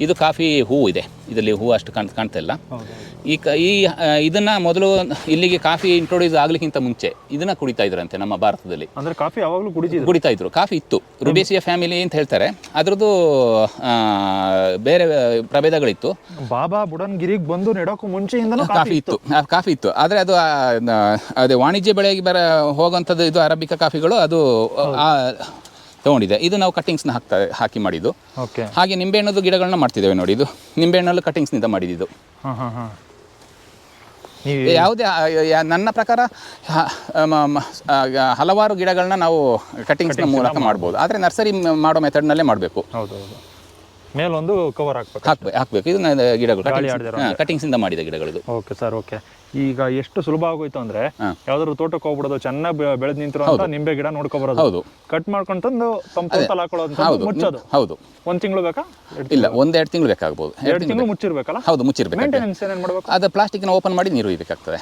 ಇದು ಕಾಫಿ ಹೂವು ಇದೆ. ಇದರಲ್ಲಿ ಹೂವು ಅಷ್ಟು ಕಾಣ್ ಕಾಣ್ತಾ ಇಲ್ಲ ಈ ಕ ಈ ಇದನ್ನು ಮೊದಲು ಇಲ್ಲಿಗೆ ಕಾಫಿ ಇಂಟ್ರೊಡ್ಯೂಸ್ ಆಗ್ಲಿಕ್ಕಿಂತ ಮುಂಚೆ ಇದನ್ನ ಕುಡಿತಾ ಇದ್ರಂತೆ ನಮ್ಮ ಭಾರತದಲ್ಲಿ. ಅಂದ್ರೆ ಕಾಫಿ ಯಾವಾಗಲೂ ಕುಡಿತಿದ್ರು? ಕುಡಿತಾ ಇದ್ರು. ಕಾಫಿ ಇತ್ತು. ರುಬೇಸಿಯ ಫ್ಯಾಮಿಲಿ ಅಂತ ಹೇಳ್ತಾರೆ. ಅದ್ರದ್ದು ಬೇರೆ ಪ್ರಭೇದಗಳಿತ್ತು. ಬಾಬಾ ಬುಡನ್ಗಿರಿಗೆ ಬಂದು ನೆಡೋಕು ಮುಂಚೆಯಿಂದಲೂ ಕಾಫಿ ಇತ್ತು. ಕಾಫಿ ಇತ್ತು. ಆದರೆ ಅದು ಅದೇ ವಾಣಿಜ್ಯ ಬೆಳೆಗೆ ಬರ ಹೋಗುವಂಥದ್ದು ಇದು ಅರಬಿಕ ಕಾಫಿಗಳು. ಅದು ತಗೊಂಡಿದೆ. ಇದು ನಾವು ಕಟಿಂಗ್ಸ್ನ ಹಾಕ್ತಾ ಹಾಕಿ ಮಾಡಿದ್ದು. ಓಕೆ ಹಾಗೆ ನಿಂಬೆಹಣ್ಣದು ಗಿಡಗಳನ್ನ ಮಾಡ್ತಿದ್ದೇವೆ ನೋಡಿ ಇದು. ನಿಂಬೆಹಣ್ಣಲ್ಲೂ ಕಟ್ಟಿಂಗ್ಸ್ನಿಂದ ಮಾಡಿದ್ದು. ಹಾ ಹಾ ಹಾ. ನೀವು ಯಾವುದೇ ಯಾ- ನನ್ನ ಪ್ರಕಾರ ಹ- ಮ- ಮ- ಆ, ಹಲವಾರು ಗಿಡಗಳನ್ನ ನಾವು ಕಟಿಂಗ್ಸ್ನ ಮೂಲಕ ಮಾಡ್ಬೋದು. ಆದರೆ ನರ್ಸರಿ ಮಾಡೋ ಮೆಥಡ್ನಲ್ಲೇ ಮಾಡಬೇಕು. ಹೌದು ಹೌದು ಮೇಲೊಂದು ಕವರ್ ಹಾಕ್ಬೇಕು. ಹಾಕ್ಬೇಕು. ಹಾಕ್ಬೇಕು ಇದು ಗಿಡಗಳು. ಕಟಿಂಗ್ಸ್ ಆಡ್ದಿರೋ ಕಟ್ಟಿಂಗ್ಸಿಂದ ಮಾಡಿದ ಗಿಡಗಳಿದು. ಓಕೆ ಸರ್ ಓಕೆ ಈಗ ಎಷ್ಟು ಸುಲಭ ಆಗೋಯ್ತು ಅಂದ್ರೆ. ಯಾವ್ದಾದ್ರು ತೋಟಕ್ಕೆ ಹೋಗ್ಬಿಡೋದು ಚೆನ್ನಾಗಿ ಬೆಳೆದ್ ನಿಂತಿರೋ ನಿಂಬೆ ಗಿಡ ನೋಡ್ಕೊಬರೋದು ಹೌದು. ಕಟ್ ಮಾಡ್ಕೊಂಡು ತಂದು ತಮ್ಮ ತೋಟದಲ್ಲಿ ಹಾಕೊಳ್ಳೋದು ಮುಚ್ಚೋದು. ಹೌದು. ಒಂದ್ ತಿಂಗಳು ಬೇಕಾ? ಇಲ್ಲ ಒಂದೆರಡು ತಿಂಗಳು ಬೇಕಾಗ್ಬೋದು. ಎರಡು ತಿಂಗಳು ಮುಚ್ಚಿರ್ಬೇಕಲ್ಲ? ಹೌದು ಮುಚ್ಚಿರ್ಬೇಕು ಮೇಂಟೆನೆನ್ಸ್ ಏನೇನು ಮಾಡಬೇಕು? ಅದು ಪ್ಲಾಸ್ಟಿಕ್ನ ಓಪನ್ ಮಾಡಿ ನೀರು ಒಯ್ಬೇಕಾಗ್ತದೆ.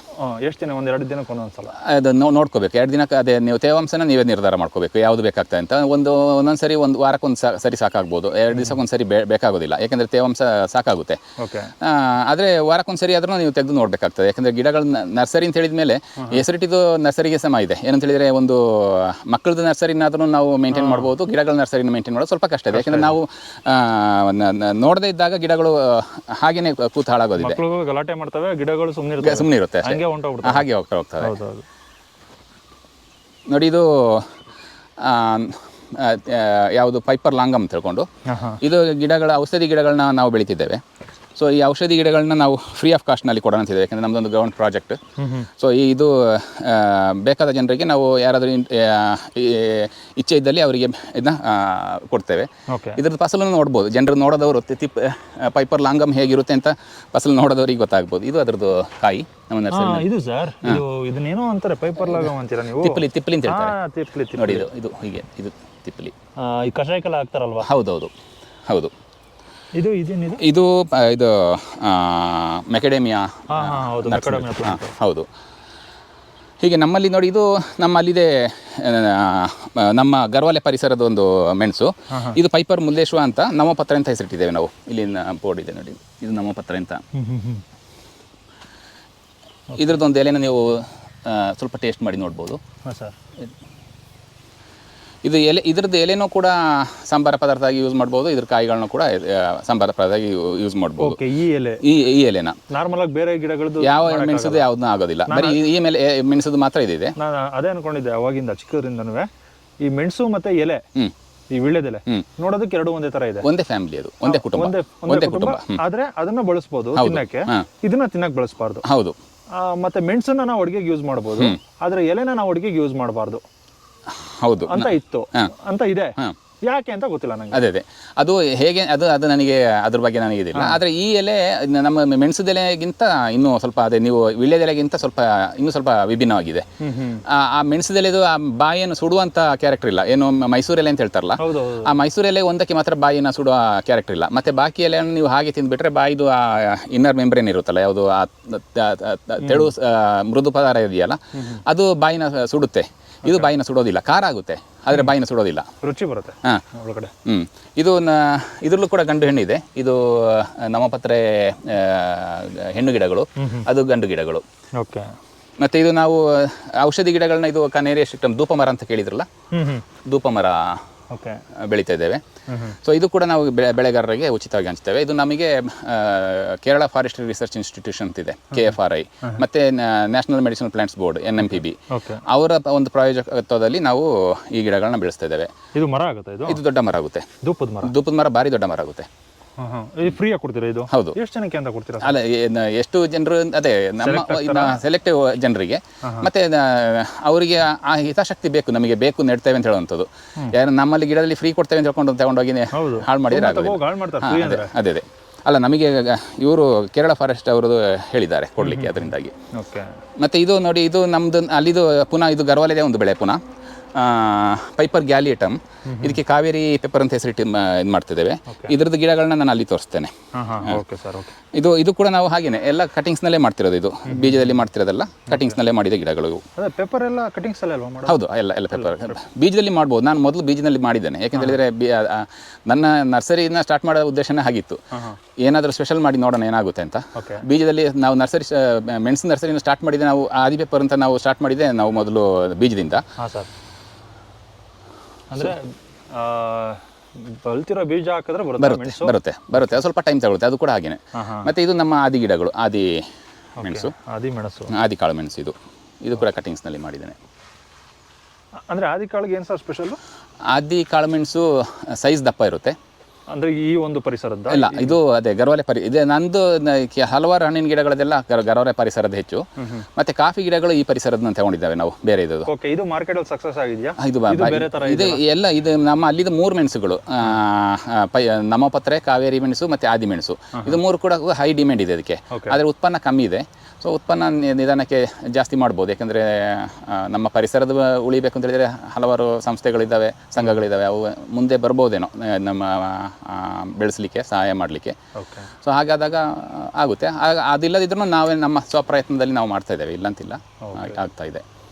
ಎಷ್ಟು ದಿನ? ಒಂದ್ ಎರಡು ದಿನಕ್ಕೆ ಒಂದೊಂದ್ಸಲ. ಅದು ನೋ ನೋಡ್ಕೋಬೇಕು. ಎರಡು ದಿನಕ್ಕೆ ಅದೇ ನೀವು ತೇವಾಂಶನ ನೀವೇ ನಿರ್ಧಾರ ಮಾಡ್ಕೋಬೇಕು. ಯಾವ್ದು ಬೇಕಾಗ್ತದೆ ಅಂತ. ಒಂದು ಒಂದೊಂದ್ಸರಿ ಒಂದು ವಾರಕ್ಕೆ ಒಂದು ಸರಿ ಸಾಕಾಗ್ಬೋದು. ಎರಡು ದಿವಸಕ್ಕೆ ಒಂದ್ಸರಿ ಬೇಕಾಗೋದಿಲ್ಲ. ಯಾಕಂದ್ರೆ ತೇವಾಂಶ ಸಾಕಾಗುತ್ತೆ. ಆದ್ರೆ ವಾರಕ್ಕೊಂದ್ಸರಿ ಸರಿ ಆದ್ರೂ ನೀವು ತೆಗೆದು ನೋಡ್ಬೇಕಾಗ್ತದೆ. ಯಾಕಂದರೆ ಗಿಡಗಳ ನರ್ಸರಿ ಅಂತ ಹೇಳಿದ ಮೇಲೆ ಹೆಸರಿಟ್ಟಿದ್ದು ನರ್ಸರಿಗೆ ಸಮ ಇದೆ. ಏನಂತ ಹೇಳಿದ್ರೆ ಒಂದು ಮಕ್ಕಳದ್ದು ನರ್ಸರಿನಾದ್ರೂ ನಾವು ಮೇಂಟೈನ್ ಮಾಡ್ಬೋದು ಗಿಡಗಳ ನರ್ಸರಿನ ಮೇಂಟೈನ್ ಮಾಡೋದು ಸ್ವಲ್ಪ ಕಷ್ಟ ಇದೆ. ಯಾಕಂದ್ರೆ ನಾವು ನೋಡದೇ ಇದ್ದಾಗ ಗಿಡಗಳು ಹಾಗೇನೆ ಕೂತು ಹಾಳಾಗೋದಿದೆ. ಗಲಾಟೆ ಮಾಡ್ತವೆ ಗಿಡಗಳು ಸುಮ್ಮನೆ ಸುಮ್ಮನೆ ಇರುತ್ತೆ. ಹಂಗೆ ಹೋಗ್ತಾ ಹೋಗ್ತವೆ. ನೋಡಿ ಇದು ಯಾವುದು ಪೈಪರ್ ಲಾಂಗಮ್ ಹಾ. ಇದು ಗಿಡಗಳ ಔಷಧಿ ಗಿಡಗಳನ್ನ ನಾವು ಬೆಳಿತಿದ್ದೇವೆ. ಸೊ ಈ ಔಷಧಿ ಗಿಡಗಳನ್ನ ನಾವು ಫ್ರೀ ಆಫ್ ಕಾಸ್ಟ್ನಲ್ಲಿ ಕೊಡೋಣ ಅಂತಿದ್ದೇವೆ ಯಾಕಂದರೆ ನಮ್ಮದೊಂದು ಗೌರ್ಮೆಂಟ್ ಪ್ರಾಜೆಕ್ಟ್ ಸೊ ಈ ಇದು ಬೇಕಾದ ಜನರಿಗೆ ನಾವು ಯಾರಾದರೂ ಇಚ್ಛೆ ಇದ್ದಲ್ಲಿ ಅವರಿಗೆ ಇದನ್ನ ಕೊಡ್ತೇವೆ. ಇದ್ರದ್ದು ಫಸಲನ್ನು ನೋಡ್ಬೋದು. ಜನರು ನೋಡೋದವರು ತಿಪ್ ಪೈಪರ್ ಲಾಂಗಮ್ ಹೇಗಿರುತ್ತೆ ಅಂತ ಫಸಲು ನೋಡೋದವ್ರಿಗೆ ಗೊತ್ತಾಗ್ಬೋದು. ಇದು ಅದರದ್ದು ಕಾಯಿ ನಮ್ಮ ನರ್ಸರಿ ಇದು ಸರ್ ಇದು ಇದನ್ನೇನೋ ಅಂತಾರೆ ಪೈಪರ್ ಲಾಗಮ್ ಅಂತೀರಾ ನೀವು? ತಿಪ್ಪಲಿ ತಿಪ್ಪಲಿ ಅಂತ ಹೇಳ್ತಾರೆ. ನೋಡಿ ಇದು ಇದು ಹೀಗೆ ಇದು ತಿಪ್ಪಲಿ. ಈ ಕಷಾಯಕ್ಕೆಲ್ಲ ಹಾಕ್ತಾರಲ್ವಾ? ಹೌದೌದು ಹೌದು. ಇದು ಇದೇನಿದು? ಇದು ಪ- ಇದು ಮೆಕಡೆಮಿಯಾ ಹಾ ಹಾ ಹೌದು ಹೀಗೆ ನಮ್ಮಲ್ಲಿ ನೋಡಿ ಇದು ನಮ್ಮಲ್ಲಿದೆ ಆ, ನಮ್ಮ ಗರ್ವಾಲೆ ಪರಿಸರದ ಒಂದು ಮೆಣಸು. ಇದು ಪೈಪರ್ ಮುಲ್ಲೇಶ್ವ ಅಂತ ನಮ್ಮ ಪತ್ರ ಅಂತ ಹೆಸರಿಟ್ಟಿದ್ದೇವೆ ನಾವು. ಇಲ್ಲಿ ಬೋರ್ಡ್ ಇದೆ ನೋಡಿ. ಇದು ನಮ್ಮ ಪತ್ರ ಅಂತ. ಹ್ಮ್ ಹ್ಮ್ ಹ್ಮ್. ಇದ್ರದ್ದೊಂದು ಎಲೆನ ನೀವು ಆ, ಸ್ವಲ್ಪ ಟೇಸ್ಟ್ ಮಾಡಿ ನೋಡ್ಬೋದು. ಹಾಂ ಸರ್. ಇದು ಎಲೆ ಇದ್ರದ್ದು ಎಲೆನೂ ಕೂಡ ಸಾಂಬಾರ ಪದಾರ್ಥ ಆಗಿ ಯೂಸ್ ಮಾಡ್ಬೋದು ಇದ್ರ ಕಾಯಿಗಳನ್ನೂ ಕೂಡ ಸಾಂಬಾರ ಪದಾರ್ಥ ಆಗಿ ಯೂಸ್ ಮಾಡ್ಬೋದು. ಈ ಎಲೆ? ಈ ಈ ಎಲೆನ. ನಾರ್ಮಲ್ ಆಗಿ ಬೇರೆ ಗಿಡಗಳದ್ದು ಯಾವ ಮೆಣಸದು ಯಾವ್ದನ್ನ ಆಗೋದಿಲ್ಲ. ಬರೀ ಈ- ಮೇಲೆ ಮೆಣಸದು ಮಾತ್ರ ಇದಿದೆ ನಾನು ಅದೇ ಅನ್ಕೊಂಡಿದ್ದೆ ಅವಾಗಿಂದ ಚಿಕ್ಕದ್ರಿಂದನೂ ಈ ಮೆಣಸು ಮತ್ತೆ ಎಲೆ ಈ ವಿಳ್ಳೆದೆಲೆ. ನೋಡೋದಕ್ಕೆ ಎರಡು ಒಂದೇ ತರ ಇದೆ. ಒಂದೇ ಫ್ಯಾಮಿಲಿ ಅದು ಒಂದೇ ಕುಟುಂಬ. ಒಂದೇ ಒಂದೇ ಕುಟುಂಬ. ಆದ್ರೆ ಅದನ್ನ ಬಳಸಬಹುದು ತಿನ್ನಕ್ಕೆ. ಇದನ್ನ ತಿನ್ನಕ್ ಬಳಸಬಾರ್ದು. ಹೌದು. ಮತ್ತೆ ಮೆಣಸನ್ನ ನಾವು ಅಡುಗೆಗೆ ಯೂಸ್ ಮಾಡಬಹುದು ಆದ್ರೆ ಎಲೆನ ನಾವು ಅಡುಗೆಗೆ ಯೂಸ್ ಮಾಡಬಾರ್ದು. ಹೌದು. ಅಂತ ಇತ್ತು. ಅಂತ ಇದೆ. ಹಾ. ಯಾಕೆ ಅಂತ ಗೊತ್ತಿಲ್ಲ ನನಗೆ ಅದೇ ಅದೇ. ಅದು ಹೇಗೆ ಅದು ಅದು ನನಗೆ ಅದ್ರ ಬಗ್ಗೆ ನನಗೆ ಇದಿಲ್ಲ. ಆದರೆ ಈ ಎಲೆ ನಮ್ಮ ಮೆಣಸದೆಲೆಗಿಂತ ಇನ್ನೂ ಸ್ವಲ್ಪ ಅದೇ ನೀವು ವಿಳ್ಯದೆಲೆಗಿಂತ ಸ್ವಲ್ಪ ಇನ್ನೂ ಸ್ವಲ್ಪ ವಿಭಿನ್ನವಾಗಿದೆ. ಆ ಮೆಣಸದೆಲೆದು ಆ ಬಾಯಿಯನ್ನು ಸುಡುವಂಥ ಕ್ಯಾರೆಕ್ಟರ್ ಇಲ್ಲ. ಏನು ಮೈಸೂರೆಲೆ ಮೈಸೂರು ಎಲೆ ಅಂತ ಹೇಳ್ತಾರಲ್ಲ? ಆ ಮೈಸೂರೆಲೆ ಎಲೆ ಒಂದಕ್ಕೆ ಮಾತ್ರ ಬಾಯಿನ ಸುಡುವ ಕ್ಯಾರೆಕ್ಟರ್ ಇಲ್ಲ. ಮತ್ತೆ ಬಾಕಿ ಎಲೆಯನ್ನು ನೀವು ಹಾಗೆ ತಿಂದುಬಿಟ್ರೆ ಬಾಯಿದು ಆ ಇನ್ನರ್ ಮೆಂಬ್ರೇನ್ ಇರುತ್ತಲ್ಲ ಯಾವುದು ಆ ತೆಳು ಮೃದು ಪದಾರ್ಥ ಇದೆಯಲ್ಲ ಅದು ಬಾಯಿನ ಸುಡುತ್ತೆ. ಇದು ಬಾಯಿನ ಸುಡೋದಿಲ್ಲ. ಖಾರ ಆಗುತ್ತೆ. ಆದರೆ ಬಾಯಿನ ಸುಡೋದಿಲ್ಲ. ರುಚಿ ಬರುತ್ತೆ ಹಾಂ. ಒಳಗಡೆ. ಹ್ಮ್. ಇದು ನ ಇದ್ರಲ್ಲೂ ಕೂಡ ಗಂಡು ಹೆಣ್ಣಿದೆ ಇದು. ನಮಪತ್ರೆ ಹೆಣ್ಣು ಗಿಡಗಳು. ಅದು ಗಂಡು ಗಿಡಗಳು. ಓಕೆ. ಮತ್ತೆ ಇದು ನಾವು ಔಷಧಿ ಗಿಡಗಳನ್ನ ಇದು ಕನೇರಿಯ ಸಿಸ್ಟಮ್ ಧೂಪ ಮರ ಅಂತ ಕೇಳಿದ್ರಲ್ಲ? ಧೂಪ ಮರ ಬೆಳೀತಾ ಇದ್ದೇವೆ. ಸೊ ಇದು ಕೂಡ ನಾವು ಬೆಳೆ ಬೆಳೆಗಾರರಿಗೆ ಉಚಿತವಾಗಿ ಹಂಚ್ತೇವೆ. ಇದು ನಮಗೆ ಕೇರಳ ಫಾರೆಸ್ಟ್ರಿ ರಿಸರ್ಚ್ ಇನ್ಸ್ಟಿಟ್ಯೂಷನ್ ಅಂತ ಇದೆ ಕೆ ಎಫ್ ಆರ್ ಐ ಮತ್ತೆ national medicinal plants board N M P B ಅವರ ಒಂದು ಪ್ರಾಯೋಜಕತ್ವದಲ್ಲಿ ನಾವು ಈ ಗಿಡಗಳನ್ನ ಬೆಳೆಸ್ತಾ ಇದ್ದೇವೆ. ಇದು ಮರ ಆಗುತ್ತೆ ಇದು? ಇದು ದೊಡ್ಡ ಮರ ಆಗುತ್ತೆ. ಧೂಪದ ಮರ. ಧೂಪದ ಮರ ಭಾರಿ ದೊಡ್ಡ ಮರ ಆಗುತ್ತೆ. ಇದು ಫ್ರೀಯಾಗಿ ಕೊಡ್ತೀರಾ ಇದು? ಹೌದು. ಎಷ್ಟು ಜನಕ್ಕೆ ಅಂತ ಕೊಡ್ತೀರಾ ಅಲ್ಲ ಏನ್- ಎಷ್ಟು ಜನರು ಅದೇ ನಮ್ಮ ಸೆಲೆಕ್ಟಿವ್ ಜನರಿಗೆ. ಮತ್ತೆ ನ- ಅವರಿಗೆ ಆ ಹಿತಾಸಕ್ತಿ ಬೇಕು ನಮಗೆ ಬೇಕು ನೆಡ್ತೇವೆ ಅಂತ ಹೇಳುವಂಥದ್ದು. ಯಾರು ನಮ್ಮಲ್ಲಿ ಗಿಡದಲ್ಲಿ ಫ್ರೀ ಕೊಡ್ತೇವೆ ಅಂತ ಹೇಳ್ಕೊಂಡು ತಗೊಂಡೋಗಿ ಹೌದು. ಹಾಳು ಮಾಡಿದ್ರೆ ಆಗೋದಿಲ್ಲ. ಹೋಗಿ ಹಾಳು ಮಾಡ್ತಾರೆ ಹಾ, ಅದೇ ಅಂದ್ರೆ. ಅದೇ ಅದೇ. ಅಲ್ಲ ನಮಗೆ ಇವರು ಕೇರಳ ಫಾರೆಸ್ಟ್ ಅವರು ಹೇಳಿದ್ದಾರೆ ಕೊಡಲಿಕ್ಕೆ ಅದರಿಂದಾಗಿ. ಓಕೆ ಮತ್ತು ಇದು ನೋಡಿ ಇದು ನಮ್ದು ಅಲ್ಲಿದು ಪುನಃ ಇದು ಗರ್ವಾಲಿದೆ ಒಂದು ಬೆಳೆ ಪುನಃ. ಪೈಪರ್ ಗ್ಯಾಲಿಯಟಮ್ ಇದಕ್ಕೆ ಕಾವೇರಿ ಪೇಪರ್ ಅಂತ ಹೆಸರಿಟ್ಟು ಇದು ಮಾಡ್ತಿದ್ದೇವೆ. ಇದ್ರದ್ದು ಗಿಡಗಳನ್ನ ನಾನು ಅಲ್ಲಿ ತೋರಿಸ್ತೇನೆ. ಇದು ಇದು ಕೂಡ ನಾವು ಹಾಗೇನೆ ಎಲ್ಲ ಕಟಿಂಗ್ಸ್ನಲ್ಲೇ ಮಾಡ್ತಿರೋದು ಇದು. ಬೀಜದಲ್ಲಿ ಮಾಡ್ತಿರೋದಲ್ಲ ಕಟಿಂಗ್ಸ್ನಲ್ಲೇ ಮಾಡಿದ ಗಿಡಗಳು. ಪೇಪರ್ ಎಲ್ಲ ಕಟಿಂಗ್ಸ್ ಹೌದು ಎಲ್ಲ ಎಲ್ಲ ಪೇಪರ್ ಬೀಜದಲ್ಲಿ ಮಾಡ್ಬೋದು. ನಾನು ಮೊದಲು ಬೀಜದಲ್ಲಿ ಮಾಡಿದ್ದೇನೆ. ಯಾಕೆಂತ ಹೇಳಿದ್ರೆ ನನ್ನ ನರ್ಸರಿನ ಸ್ಟಾರ್ಟ್ ಮಾಡೋ ಉದ್ದೇಶನೇ ಆಗಿತ್ತು ಏನಾದರೂ ಸ್ಪೆಷಲ್ ಮಾಡಿ ನೋಡೋಣ ಏನಾಗುತ್ತೆ ಅಂತ. ಬೀಜದಲ್ಲಿ ನಾವು ನರ್ಸರಿ ಮೆಣಸಿನ ನರ್ಸರಿನ ಸ್ಟಾರ್ಟ್ ಮಾಡಿದೆ ನಾವು ಆದಿ ಪೇಪರ್ ಅಂತ ನಾವು ಸ್ಟಾರ್ಟ್ ಮಾಡಿದೆ ನಾವು ಮೊದಲು ಬೀಜದಿಂದ. ಅಂದರೆ ಬಲ್ತಿರೋ ಬೀಜ ಹಾಕಿದ್ರೆ ಬರುತ್ತೆ ಬರುತ್ತೆ ಮೆಣಸು? ಬರುತ್ತೆ ಅದು ಸ್ವಲ್ಪ ಟೈಮ್ ತಗೊಳುತ್ತೆ ಅದು ಕೂಡ ಹಾಗೇನೆ. ಮತ್ತೆ ಇದು ನಮ್ಮ ಆದಿ ಗಿಡಗಳು ಆದಿ ಮೆಣಸು. ಆದಿ ಮೆಣಸು. ಆದಿ ಕಾಳು ಮೆಣಸು ಇದು. ಇದು ಕೂಡ ಕಟಿಂಗ್ಸ್ನಲ್ಲಿ ಮಾಡಿದ್ದೇನೆ. ಅಂದ್ರೆ ಆದಿ ಕಾಳಿಗೆ ಏನು ಸರ್ ಸ್ಪೆಷಲ್ ಆದಿ ಕಾಳುಮೆಣಸು ಸೈಜ್ ದಪ್ಪ ಇರುತ್ತೆ. ಅಂದರೆ ಈ ಒಂದು ಪರಿಸರದ್ದು ಇಲ್ಲ ಇದು ಅದೇ ಗರವಲೆ ಪರಿ ಇದೆ ನಂದು ಹಲವಾರು ಹಣ್ಣಿನ ಗಿಡಗಳದೆಲ್ಲ ಗರ್ವಾಲೆ ಪರಿಸರದ ಹೆಚ್ಚು. ಮತ್ತೆ ಕಾಫಿ ಗಿಡಗಳು ಈ ಪರಿಸರದ ತಗೊಂಡಿದ್ದಾವೆ ನಾವು ಬೇರೆ ಇದು ಓಕೆ ಇದು ಮಾರ್ಕೆಟಲ್ಲಿ ಸಕ್ಸಸ್ ಆಗಿದೆಯಾ? ಇದು ಬೇರೆ ಥರ ಇದು ಎಲ್ಲ ಇದು ನಮ್ಮ ಅಲ್ಲಿದು ಮೂರು ಮೆಣಸುಗಳು ಆ, ಪತ್ರೆ ಕಾವೇರಿ ಮೆಣಸು ಮತ್ತೆ ಆದಿ ಮೆಣಸು. ಇದು ಮೂರು ಕೂಡ ಹೈ ಡಿಮ್ಯಾಂಡ್ ಇದೆ ಅದಕ್ಕೆ. ಆದರೆ ಉತ್ಪನ್ನ ಕಮ್ಮಿ ಇದೆ. ಸೊ ಉತ್ಪನ್ನ ನಿಧಾನಕ್ಕೆ ಜಾಸ್ತಿ ಮಾಡ್ಬೋದು. ಯಾಕಂದರೆ ನಮ್ಮ ಪರಿಸರದ ಉಳಿಬೇಕು ಅಂತ ಹೇಳಿದರೆ ಹಲವಾರು ಸಂಸ್ಥೆಗಳಿದ್ದಾವೆ ಸಂಘಗಳಿದ್ದಾವೆ. ಅವು ಮುಂದೆ ಬರ್ಬೋದೇನೋ ನಮ್ಮ ಬೆಳೆಸಲಿಕ್ಕೆ ಸಹಾಯ ಮಾಡಲಿಕ್ಕೆ. ಸೊ ಹಾಗಾದಾಗ ಆಗುತ್ತೆ. ಆಗ ಅದಿಲ್ಲದಿದ್ರೂ ನಾವೇ ನಮ್ಮ ಸ್ವಪ್ರಯತ್ನದಲ್ಲಿ ನಾವು ಮಾಡ್ತಾ ಇದ್ದೇವೆ. ಇಲ್ಲಂತಿಲ್ಲ. ಆಗ್ತಾ ಇದೆ.